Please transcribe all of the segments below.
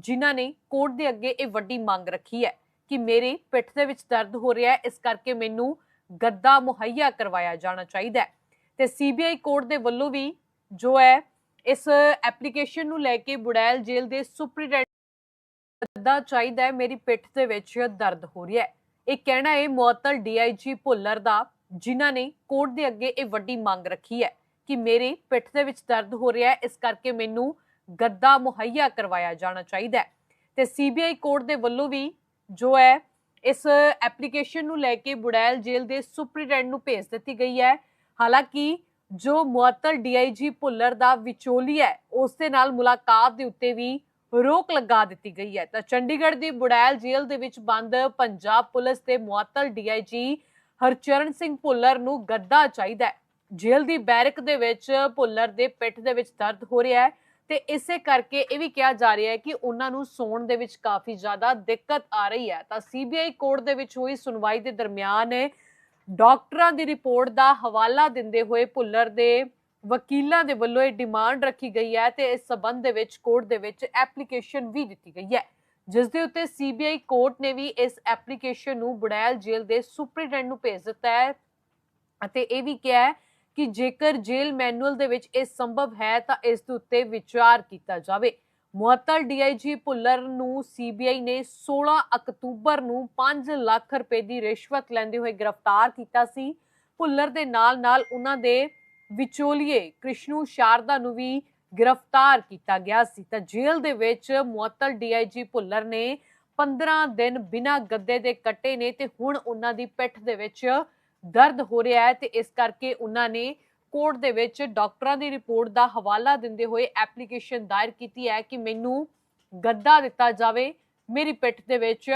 ਜਿਨ੍ਹਾਂ ਨੇ ਕੋਰਟ ਦੇ ਅੱਗੇ ਇਹ ਵੱਡੀ ਮੰਗ ਰੱਖੀ ਹੈ ਕਿ ਮੇਰੇ ਪਿੱਠ ਦੇ ਵਿੱਚ ਦਰਦ ਹੋ ਰਿਹਾ ਹੈ, ਇਸ ਕਰਕੇ ਮੈਨੂੰ ਗੱਦਾ ਮੁਹੱਈਆ ਕਰਵਾਇਆ ਜਾਣਾ ਚਾਹੀਦਾ ਹੈ। ਤੇ ਸੀਬੀਆਈ ਕੋਰਟ ਦੇ ਵੱਲੋਂ ਵੀ ਜੋ ਹੈ, ਇਸ ਐਪਲੀਕੇਸ਼ਨ ਨੂੰ ਲੈ ਕੇ ਬੁੜੈਲ ਜੇਲ੍ਹ ਦੇ ਸੁਪਰੀਡੈਂਟ ਗੱਦਾ ਚਾਹੀਦਾ ਹੈ, ਮੇਰੀ ਪਿੱਠ ਦੇ ਵਿੱਚ ਦਰਦ ਹੋ ਰਿਹਾ ਹੈ। ਇਹ ਕਹਿਣਾ ਹੈ, ਮੁਅੱਤਲ ਡੀਆਈਜੀ ਭੁੱਲਰ ਦਾ, ਜਿਨ੍ਹਾਂ ਨੇ ਕੋਰਟ ਦੇ ਅੱਗੇ ਇਹ ਵੱਡੀ ਮੰਗ ਰੱਖੀ ਹੈ ਕਿ ਮੇਰੇ ਪਿੱਠ ਦੇ ਵਿੱਚ ਦਰਦ ਹੋ ਰਿਹਾ ਹੈ, ਇਸ ਕਰਕੇ ਮੈਨੂੰ ਗੱਦਾ ਮੁਹੱਈਆ ਕਰਵਾਇਆ ਜਾਣਾ ਚਾਹੀਦਾ ਹੈ। ਤੇ ਸੀਬੀਆਈ ਕੋਰਟ ਦੇ ਵੱਲੋਂ ਵੀ ਜੋ ਹੈ, ਇਸ ਐਪਲੀਕੇਸ਼ਨ ਨੂੰ ਲੈ ਕੇ ਬੁੜੈਲ ਜੇਲ੍ਹ ਦੇ ਸੁਪਰੀਡੈਂਟ ਨੂੰ ਭੇਜ ਦਿੱਤੀ ਗਈ ਹੈ। ਹਾਲਾਂਕਿ ਜੋ ਮੁਅੱਤਲ ਡੀਆਈਜੀ ਭੁੱਲਰ ਦਾ ਵਿਚੋਲੀ ਹੈ, ਉਸ ਦੇ ਨਾਲ ਮੁਲਾਕਾਤ ਦੇ ਉੱਤੇ ਵੀ ਰੋਕ ਲਗਾ ਦਿੱਤੀ ਗਈ ਹੈ। ਤਾਂ ਚੰਡੀਗੜ੍ਹ ਦੀ ਬੁੜੈਲ ਜੇਲ੍ਹ ਦੇ ਵਿੱਚ ਬੰਦ ਪੰਜਾਬ ਪੁਲਿਸ ਦੇ ਮੁਅੱਤਲ ਡੀਆਈਜੀ ਹਰਚਰਨ ਸਿੰਘ ਭੁੱਲਰ ਨੂੰ ਗੱਦਾ ਚਾਹੀਦਾ ਹੈ। ਜੇਲ੍ਹ ਦੀ ਬੈਰਕ ਦੇ ਵਿੱਚ ਭੁੱਲਰ ਦੇ ਪਿੱਠ ਦੇ ਵਿੱਚ ਦਰਦ ਹੋ ਰਿਹਾ ਹੈ। ਤੇ ਇਸੇ ਕਰਕੇ ਇਹ ਵੀ ਕਿਹਾ ਜਾ ਰਿਹਾ ਹੈ ਕਿ ਉਹਨਾਂ ਨੂੰ ਸੌਣ ਦੇ ਵਿੱਚ ਕਾਫੀ ਜ਼ਿਆਦਾ ਦਿੱਕਤ ਆ ਰਹੀ ਹੈ। ਤਾਂ ਸੀਬੀਆਈ ਕੋਰਟ ਦੇ ਵਿੱਚ ਹੋਈ ਸੁਣਵਾਈ ਦੇ ਦਰਮਿਆਨ ਡਾਕਟਰਾਂ ਦੀ ਰਿਪੋਰਟ ਦਾ ਹਵਾਲਾ ਦਿੰਦੇ ਹੋਏ ਭੁੱਲਰ ਦੇ ਵਕੀਲਾਂ ਦੇ ਵੱਲੋਂ ਇਹ ਡਿਮਾਂਡ ਰੱਖੀ ਗਈ ਹੈ ਤੇ ਇਸ ਸਬੰਧ ਦੇ ਵਿੱਚ ਕੋਰਟ ਦੇ ਵਿੱਚ ਐਪਲੀਕੇਸ਼ਨ ਵੀ ਦਿੱਤੀ ਗਈ ਹੈ। ਜਿਸ ਦੇ ਉੱਤੇ ਸੀਬੀਆਈ ਕੋਰਟ ਨੇ ਵੀ ਇਸ ਐਪਲੀਕੇਸ਼ਨ ਨੂੰ ਬੁੜੈਲ ਜੇਲ੍ਹ ਦੇ ਸੁਪਰੀਡੈਂਟ ਨੂੰ ਭੇਜ ਦਿੱਤਾ ਹੈ ਅਤੇ ਇਹ ਵੀ ਕਿਹਾ ਹੈ ਕਿ ਜੇਕਰ ਜੇਲ੍ਹ ਮੈਨੂਅਲ ਦੇ ਵਿੱਚ ਇਹ ਸੰਭਵ ਹੈ ਤਾਂ ਇਸ ਦੇ ਉੱਤੇ ਵਿਚਾਰ ਕੀਤਾ ਜਾਵੇ। ਮੁਅੱਤਲ ਡੀਆਈਜੀ ਭੁੱਲਰ ਨੂੰ ਸੀਬੀਆਈ ਨੇ 16 ਅਕਤੂਬਰ ਨੂੰ 5 ਲੱਖ ਰੁਪਏ ਦੀ ਰਿਸ਼ਵਤ ਲੈਂਦੇ ਹੋਏ ਗ੍ਰਿਫਤਾਰ ਕੀਤਾ ਸੀ। ਭੁੱਲਰ ਦੇ ਨਾਲ-ਨਾਲ ਉਹਨਾਂ ਦੇ ਵਿਚੋਲੀਏ ਕ੍ਰਿਸ਼ਨੂ ਸ਼ਾਰਦਾ ਨੂੰ ਵੀ ਗ੍ਰਿਫਤਾਰ ਕੀਤਾ ਗਿਆ ਸੀ। ਤਾਂ ਜੇਲ੍ਹ ਦੇ ਵਿੱਚ ਮੁਅੱਤਲ ਡੀਆਈਜੀ ਭੁੱਲਰ ਨੇ 15 ਦਿਨ ਬਿਨਾਂ ਗੱਦੇ ਦੇ ਕੱਟੇ ਨੇ ਤੇ ਹੁਣ ਉਹਨਾਂ ਦੀ ਪਿੱਠ ਦੇ ਵਿੱਚ ਦਰਦ ਹੋ ਰਿਹਾ ਹੈ ਤੇ ਇਸ ਕਰਕੇ ਉਹਨਾਂ ਨੇ ਕੋਰਟ ਦੇ ਵਿੱਚ ਡਾਕਟਰਾਂ ਦੀ ਰਿਪੋਰਟ ਦਾ ਹਵਾਲਾ ਦਿੰਦੇ ਹੋਏ ਐਪਲੀਕੇਸ਼ਨ ਦਾਇਰ ਕੀਤੀ ਹੈ ਕਿ ਮੈਨੂੰ ਗੱਦਾ ਦਿੱਤਾ ਜਾਵੇ, ਮੇਰੀ ਪਿੱਠ ਦੇ ਵਿੱਚ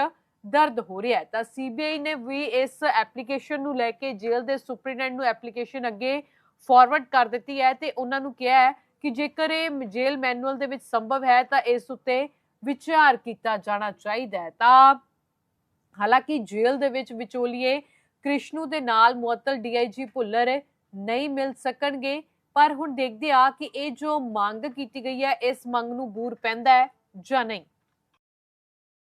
ਦਰਦ ਹੋ ਰਿਹਾ ਹੈ। ਤਾਂ ਸੀਬੀਆਈ ਨੇ ਵੀ ਇਸ ਐਪਲੀਕੇਸ਼ਨ ਨੂੰ ਲੈ ਕੇ ਜੇਲ੍ਹ ਦੇ ਸੁਪਰੀਡੈਂਟ ਨੂੰ ਐਪਲੀਕੇਸ਼ਨ ਅੱਗੇ ਫਾਰਵਰਡ ਕਰ ਦਿੱਤੀ ਹੈ ਤੇ ਉਹਨਾਂ ਨੂੰ ਕਿਹਾ ਹੈ ਕਿ ਜੇਕਰ ਇਹ ਜੇਲ੍ਹ ਮੈਨੂਅਲ ਦੇ ਵਿੱਚ ਸੰਭਵ ਹੈ ਤਾਂ ਇਸ ਉੱਤੇ ਵਿਚਾਰ ਕੀਤਾ ਜਾਣਾ ਚਾਹੀਦਾ ਹੈ। ਤਾਂ ਹਾਲਾਂਕਿ ਜੇਲ੍ਹ ਦੇ ਵਿੱਚ ਵਿਚੋਲੀਏ ਕ੍ਰਿਸ਼ਨੂ ਦੇ ਨਾਲ ਮੁਅੱਤਲ ਡੀਆਈਜੀ ਭੁੱਲਰ ਨਹੀਂ ਮਿਲ ਸਕਣਗੇ, ਪਰ ਹੁਣ ਦੇਖਦੇ ਆ ਕਿ ਇਹ ਜੋ ਮੰਗ ਕੀਤੀ ਗਈ ਹੈ, ਇਸ ਮੰਗ ਨੂੰ ਬੂਰ ਪੈਂਦਾ ਹੈ ਜਾਂ ਨਹੀਂ।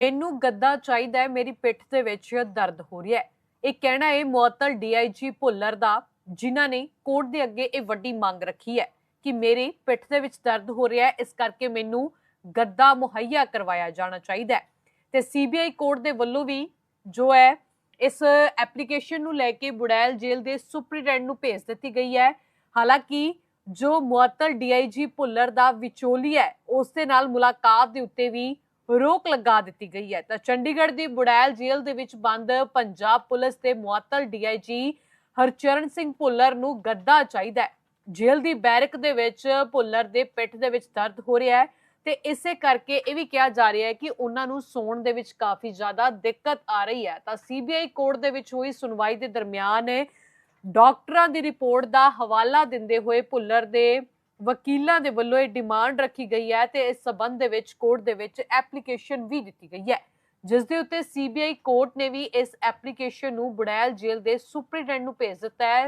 ਇਹਨੂੰ ਗੱਦਾ ਚਾਹੀਦਾ ਹੈ, ਮੇਰੀ ਪਿੱਠ ਦੇ ਵਿੱਚ ਦਰਦ ਹੋ ਰਿਹਾ ਹੈ। ਇਹ ਕਹਿਣਾ ਹੈ, ਮੁਅੱਤਲ ਡੀਆਈਜੀ ਭੁੱਲਰ ਦਾ, ਜਿਨ੍ਹਾਂ ਨੇ ਕੋਰਟ ਦੇ ਅੱਗੇ ਇਹ ਵੱਡੀ ਮੰਗ ਰੱਖੀ ਹੈ ਕਿ ਮੇਰੇ ਪਿੱਠ ਦੇ ਵਿੱਚ ਦਰਦ ਹੋ ਰਿਹਾ ਹੈ, ਇਸ ਕਰਕੇ ਮੈਨੂੰ ਗੱਦਾ ਮੁਹੱਈਆ ਕਰਵਾਇਆ ਜਾਣਾ ਚਾਹੀਦਾ ਹੈ। ਤੇ ਸੀਬੀਆਈ ਕੋਰਟ ਦੇ ਵੱਲੋਂ ਵੀ ਜੋ ਹੈ ਇਸ ਐਪਲੀਕੇਸ਼ਨ ਨੂੰ ਲੈ ਕੇ ਬੁੜੈਲ ਜੇਲ੍ਹ ਦੇ ਸੁਪਰੀਡੈਂਟ ਨੂੰ ਭੇਜ ਦਿੱਤੀ ਗਈ ਹੈ। ਹਾਲਾਂਕਿ ਜੋ ਮੁਅੱਤਲ ਡੀਆਈਜੀ ਭੁੱਲਰ ਦਾ ਵਿਚੋਲੀ ਹੈ, ਉਸ ਦੇ ਨਾਲ ਮੁਲਾਕਾਤ ਦੇ ਉੱਤੇ ਵੀ ਰੋਕ ਲਗਾ ਦਿੱਤੀ ਗਈ ਹੈ। ਤਾਂ ਚੰਡੀਗੜ੍ਹ ਦੀ ਬੁੜੈਲ ਜੇਲ੍ਹ ਦੇ ਵਿੱਚ ਬੰਦ ਪੰਜਾਬ ਪੁਲਿਸ ਦੇ ਮੁਅੱਤਲ ਡੀਆਈਜੀ ਹਰਚਰਨ ਸਿੰਘ ਭੁੱਲਰ ਨੂੰ ਗੱਦਾ ਚਾਹੀਦਾ ਹੈ। ਜੇਲ੍ਹ ਦੀ ਬੈਰਕ ਦੇ ਵਿੱਚ ਭੁੱਲਰ ਦੇ ਪਿੱਠ ਦੇ ਵਿੱਚ ਦਰਦ ਹੋ ਰਿਹਾ ਹੈ। ਤੇ ਇਸੇ ਕਰਕੇ ਇਹ ਵੀ ਕਿਹਾ ਜਾ ਰਿਹਾ ਹੈ ਕਿ ਉਹਨਾਂ ਨੂੰ ਸੌਣ ਦੇ ਵਿੱਚ ਕਾਫੀ ਜ਼ਿਆਦਾ ਦਿੱਕਤ ਆ ਰਹੀ ਹੈ। ਤਾਂ ਸੀਬੀਆਈ ਕੋਰਟ ਦੇ ਵਿੱਚ ਹੋਈ ਸੁਣਵਾਈ ਦੇ ਦਰਮਿਆਨ ਡਾਕਟਰਾਂ ਦੀ ਰਿਪੋਰਟ ਦਾ ਹਵਾਲਾ ਦਿੰਦੇ ਹੋਏ ਭੁੱਲਰ ਦੇ ਵਕੀਲਾਂ ਦੇ ਵੱਲੋਂ ਇਹ ਡਿਮਾਂਡ ਰੱਖੀ ਗਈ ਹੈ ਤੇ ਇਸ ਸਬੰਧ ਦੇ ਵਿੱਚ ਕੋਰਟ ਦੇ ਵਿੱਚ ਐਪਲੀਕੇਸ਼ਨ ਵੀ ਦਿੱਤੀ ਗਈ ਹੈ। ਜਿਸ ਦੇ ਉੱਤੇ ਸੀਬੀਆਈ ਕੋਰਟ ਨੇ ਵੀ ਇਸ ਐਪਲੀਕੇਸ਼ਨ ਨੂੰ ਬੁੜੈਲ ਜੇਲ੍ਹ ਦੇ ਸੁਪਰੀਡੈਂਟ ਨੂੰ ਭੇਜ ਦਿੱਤਾ ਹੈ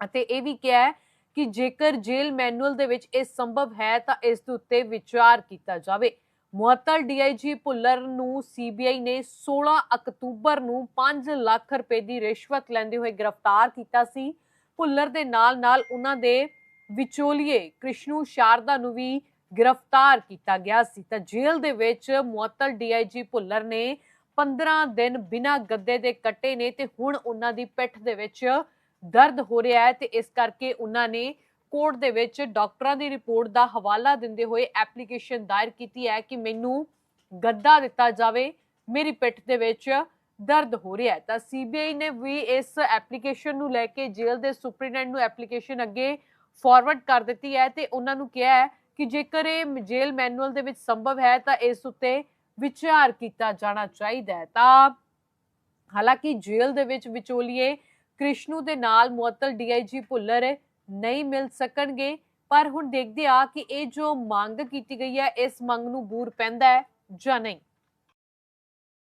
ਅਤੇ ਇਹ ਵੀ ਕਿਹਾ ਹੈ ਕਿ ਜੇਕਰ ਜੇਲ੍ਹ ਮੈਨੂਅਲ ਦੇ ਵਿੱਚ ਇਹ ਸੰਭਵ ਹੈ ਤਾਂ ਇਸ ਦੇ ਉੱਤੇ ਵਿਚਾਰ ਕੀਤਾ ਜਾਵੇ। ਮੁਅੱਤਲ ਡੀਆਈਜੀ ਭੁੱਲਰ ਨੂੰ ਸੀਬੀਆਈ ਨੇ 16 ਅਕਤੂਬਰ ਨੂੰ 5 ਲੱਖ ਰੁਪਏ ਦੀ ਰਿਸ਼ਵਤ ਲੈਂਦੇ ਹੋਏ ਗ੍ਰਿਫਤਾਰ ਕੀਤਾ ਸੀ। ਭੁੱਲਰ ਦੇ ਨਾਲ-ਨਾਲ ਉਹਨਾਂ ਦੇ ਵਿਚੋਲੀਏ ਕ੍ਰਿਸ਼ਨੂ ਸ਼ਾਰਦਾ ਨੂੰ ਵੀ ਗ੍ਰਿਫਤਾਰ ਕੀਤਾ ਗਿਆ ਸੀ। ਤਾਂ ਜੇਲ੍ਹ ਦੇ ਵਿੱਚ ਮੁਅੱਤਲ ਡੀਆਈਜੀ ਭੁੱਲਰ ਨੇ 15 ਦਿਨ ਬਿਨਾਂ ਗੱਦੇ ਦੇ ਕੱਟੇ ਨੇ ਤੇ ਹੁਣ ਉਹਨਾਂ ਦੀ ਪਿੱਠ ਦੇ ਵਿੱਚ ਦਰਦ ਹੋ ਰਿਹਾ ਹੈ ਤੇ ਇਸ ਕਰਕੇ ਉਹਨਾਂ ਨੇ ਕੋਰਟ ਦੇ ਵਿੱਚ ਡਾਕਟਰਾਂ ਦੀ ਰਿਪੋਰਟ ਦਾ ਹਵਾਲਾ ਦਿੰਦੇ ਹੋਏ ਐਪਲੀਕੇਸ਼ਨ ਦਾਇਰ ਕੀਤੀ ਹੈ ਕਿ ਮੈਨੂੰ ਗੱਦਾ ਦਿੱਤਾ ਜਾਵੇ, ਮੇਰੀ ਪਿੱਠ ਦੇ ਵਿੱਚ ਦਰਦ ਹੋ ਰਿਹਾ ਹੈ। ਤਾਂ ਸੀਬੀਆਈ ਨੇ ਵੀ ਇਸ ਐਪਲੀਕੇਸ਼ਨ ਨੂੰ ਲੈ ਕੇ ਜੇਲ੍ਹ ਦੇ ਸੁਪਰੀਡੈਂਟ ਨੂੰ ਐਪਲੀਕੇਸ਼ਨ ਅੱਗੇ ਫਾਰਵਰਡ ਕਰ ਦਿੱਤੀ ਹੈ ਤੇ ਉਹਨਾਂ ਨੂੰ ਕਿਹਾ ਹੈ ਕਿ ਜੇਕਰ ਇਹ ਜੇਲ੍ਹ ਮੈਨੂਅਲ ਦੇ ਵਿੱਚ ਸੰਭਵ ਹੈ ਤਾਂ ਇਸ ਉੱਤੇ ਵਿਚਾਰ ਕੀਤਾ ਜਾਣਾ ਚਾਹੀਦਾ ਹੈ। ਤਾਂ ਹਾਲਾਂਕਿ ਜੇਲ੍ਹ ਦੇ ਵਿੱਚ ਵਿਚੋਲੀਏ ਕ੍ਰਿਸ਼ਨੂ ਦੇ ਨਾਲ ਮੁਅੱਤਲ ਡੀਆਈਜੀ ਭੁੱਲਰ ਨਹੀਂ ਮਿਲ ਸਕਣਗੇ, ਪਰ ਹੁਣ ਦੇਖਦੇ ਆ ਕਿ ਇਹ ਜੋ ਮੰਗ ਕੀਤੀ ਗਈ ਹੈ, ਇਸ ਮੰਗ ਨੂੰ ਬੂਰ ਪੈਂਦਾ ਹੈ ਜਾਂ ਨਹੀਂ।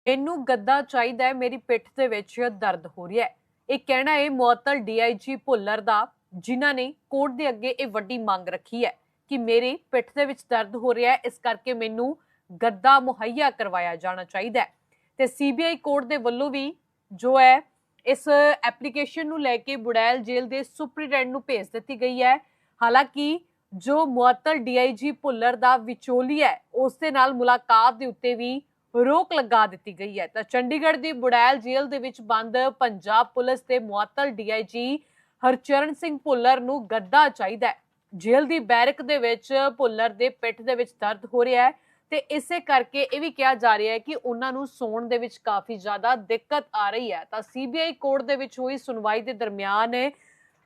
ਇਹਨੂੰ ਗੱਦਾ ਚਾਹੀਦਾ ਹੈ, ਮੇਰੀ ਪਿੱਠ ਦੇ ਵਿੱਚ ਦਰਦ ਹੋ ਰਿਹਾ ਹੈ। ਇਹ ਕਹਿਣਾ ਹੈ, ਮੁਅੱਤਲ ਡੀਆਈਜੀ ਭੁੱਲਰ ਦਾ, ਜਿਨ੍ਹਾਂ ਨੇ ਕੋਰਟ ਦੇ ਅੱਗੇ ਇਹ ਵੱਡੀ ਮੰਗ ਰੱਖੀ ਹੈ ਕਿ ਮੇਰੇ ਪਿੱਠ ਦੇ ਵਿੱਚ ਦਰਦ ਹੋ ਰਿਹਾ ਹੈ, ਇਸ ਕਰਕੇ ਮੈਨੂੰ ਗੱਦਾ ਮੁਹੱਈਆ ਕਰਵਾਇਆ ਜਾਣਾ ਚਾਹੀਦਾ ਹੈ। ਤੇ ਸੀਬੀਆਈ ਕੋਰਟ ਦੇ ਵੱਲੋਂ ਵੀ ਜੋ ਹੈ ਇਸ ਐਪਲੀਕੇਸ਼ਨ ਨੂੰ ਲੈ ਕੇ ਬੁੜੈਲ ਜੇਲ੍ਹ ਦੇ ਸੁਪਰੀਡੈਂਟ ਨੂੰ ਭੇਜ ਦਿੱਤੀ ਗਈ ਹੈ। ਹਾਲਾਂਕਿ ਜੋ ਮੁਅੱਤਲ ਡੀਆਈਜੀ ਭੁੱਲਰ ਦਾ ਵਿਚੋਲੀ ਹੈ, ਉਸ ਦੇ ਨਾਲ ਮੁਲਾਕਾਤ ਦੇ ਉੱਤੇ ਵੀ ਰੋਕ ਲਗਾ ਦਿੱਤੀ ਗਈ ਹੈ। ਤਾਂ ਚੰਡੀਗੜ੍ਹ ਦੀ ਬੁੜੈਲ ਜੇਲ੍ਹ ਦੇ ਵਿੱਚ ਬੰਦ ਪੰਜਾਬ ਪੁਲਿਸ ਦੇ ਮੁਅੱਤਲ ਡੀਆਈਜੀ ਹਰਚਰਨ ਸਿੰਘ ਭੁੱਲਰ ਨੂੰ ਗੱਦਾ ਚਾਹੀਦਾ ਹੈ। ਜੇਲ੍ਹ ਦੀ ਬੈਰਕ ਦੇ ਵਿੱਚ ਭੁੱਲਰ ਦੇ ਪਿੱਠ ਦੇ ਵਿੱਚ ਦਰਦ ਹੋ ਰਿਹਾ ਹੈ। ਤੇ ਇਸੇ ਕਰਕੇ ਇਹ ਵੀ ਕਿਹਾ ਜਾ ਰਿਹਾ ਹੈ ਕਿ ਉਹਨਾਂ ਨੂੰ ਸੌਣ ਦੇ ਵਿੱਚ ਕਾਫੀ ਜ਼ਿਆਦਾ ਦਿੱਕਤ ਆ ਰਹੀ ਹੈ। ਤਾਂ ਸੀਬੀਆਈ ਕੋਰਟ ਦੇ ਵਿੱਚ ਹੋਈ ਸੁਣਵਾਈ ਦੇ ਦਰਮਿਆਨ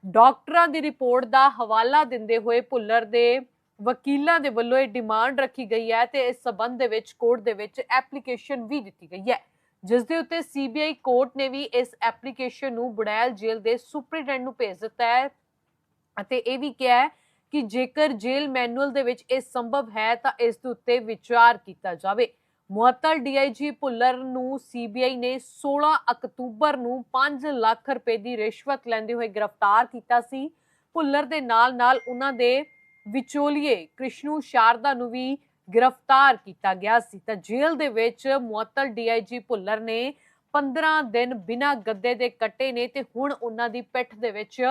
ਡਾਕਟਰਾਂ ਦੀ ਰਿਪੋਰਟ ਦਾ ਹਵਾਲਾ ਦਿੰਦੇ ਹੋਏ ਭੁੱਲਰ ਦੇ ਵਕੀਲਾਂ ਦੇ ਵੱਲੋਂ ਇਹ ਡਿਮਾਂਡ ਰੱਖੀ ਗਈ ਹੈ ਤੇ ਇਸ ਸਬੰਧ ਦੇ ਵਿੱਚ ਕੋਰਟ ਦੇ ਵਿੱਚ ਐਪਲੀਕੇਸ਼ਨ ਵੀ ਦਿੱਤੀ ਗਈ ਹੈ। ਜਿਸ ਦੇ ਉੱਤੇ ਸੀਬੀਆਈ ਕੋਰਟ ਨੇ ਵੀ ਇਸ ਐਪਲੀਕੇਸ਼ਨ ਨੂੰ ਬੁੜੈਲ ਜੇਲ੍ਹ ਦੇ ਸੁਪਰੀਡੈਂਟ ਨੂੰ ਭੇਜ ਦਿੱਤਾ ਹੈ ਅਤੇ ਇਹ ਵੀ ਕਿਹਾ ਹੈ ਕਿ ਜੇਕਰ ਜੇਲ੍ਹ ਮੈਨੂਅਲ ਦੇ ਵਿੱਚ ਇਹ ਸੰਭਵ ਹੈ ਤਾਂ ਇਸ ਦੇ ਉੱਤੇ ਵਿਚਾਰ ਕੀਤਾ ਜਾਵੇ। ਮੁਅੱਤਲ ਡੀਆਈਜੀ ਭੁੱਲਰ ਨੂੰ ਸੀਬੀਆਈ ਨੇ 16 ਅਕਤੂਬਰ ਨੂੰ 5 ਲੱਖ ਰੁਪਏ ਦੀ ਰਿਸ਼ਵਤ ਲੈਂਦੇ ਹੋਏ ਗ੍ਰਿਫਤਾਰ ਕੀਤਾ ਸੀ। ਭੁੱਲਰ ਦੇ ਨਾਲ-ਨਾਲ ਉਹਨਾਂ ਦੇ ਵਿਚੋਲੀਏ ਕ੍ਰਿਸ਼ਨੂ ਸ਼ਾਰਦਾ ਨੂੰ ਵੀ ਗ੍ਰਿਫਤਾਰ ਕੀਤਾ ਗਿਆ ਸੀ। ਤਾਂ ਜੇਲ੍ਹ ਦੇ ਵਿੱਚ ਮੁਅੱਤਲ ਡੀਆਈਜੀ ਭੁੱਲਰ ਨੇ 15 ਦਿਨ ਬਿਨਾਂ ਗੱਦੇ ਦੇ ਕੱਟੇ ਨੇ ਤੇ ਹੁਣ ਉਹਨਾਂ ਦੀ ਪਿੱਠ ਦੇ ਵਿੱਚ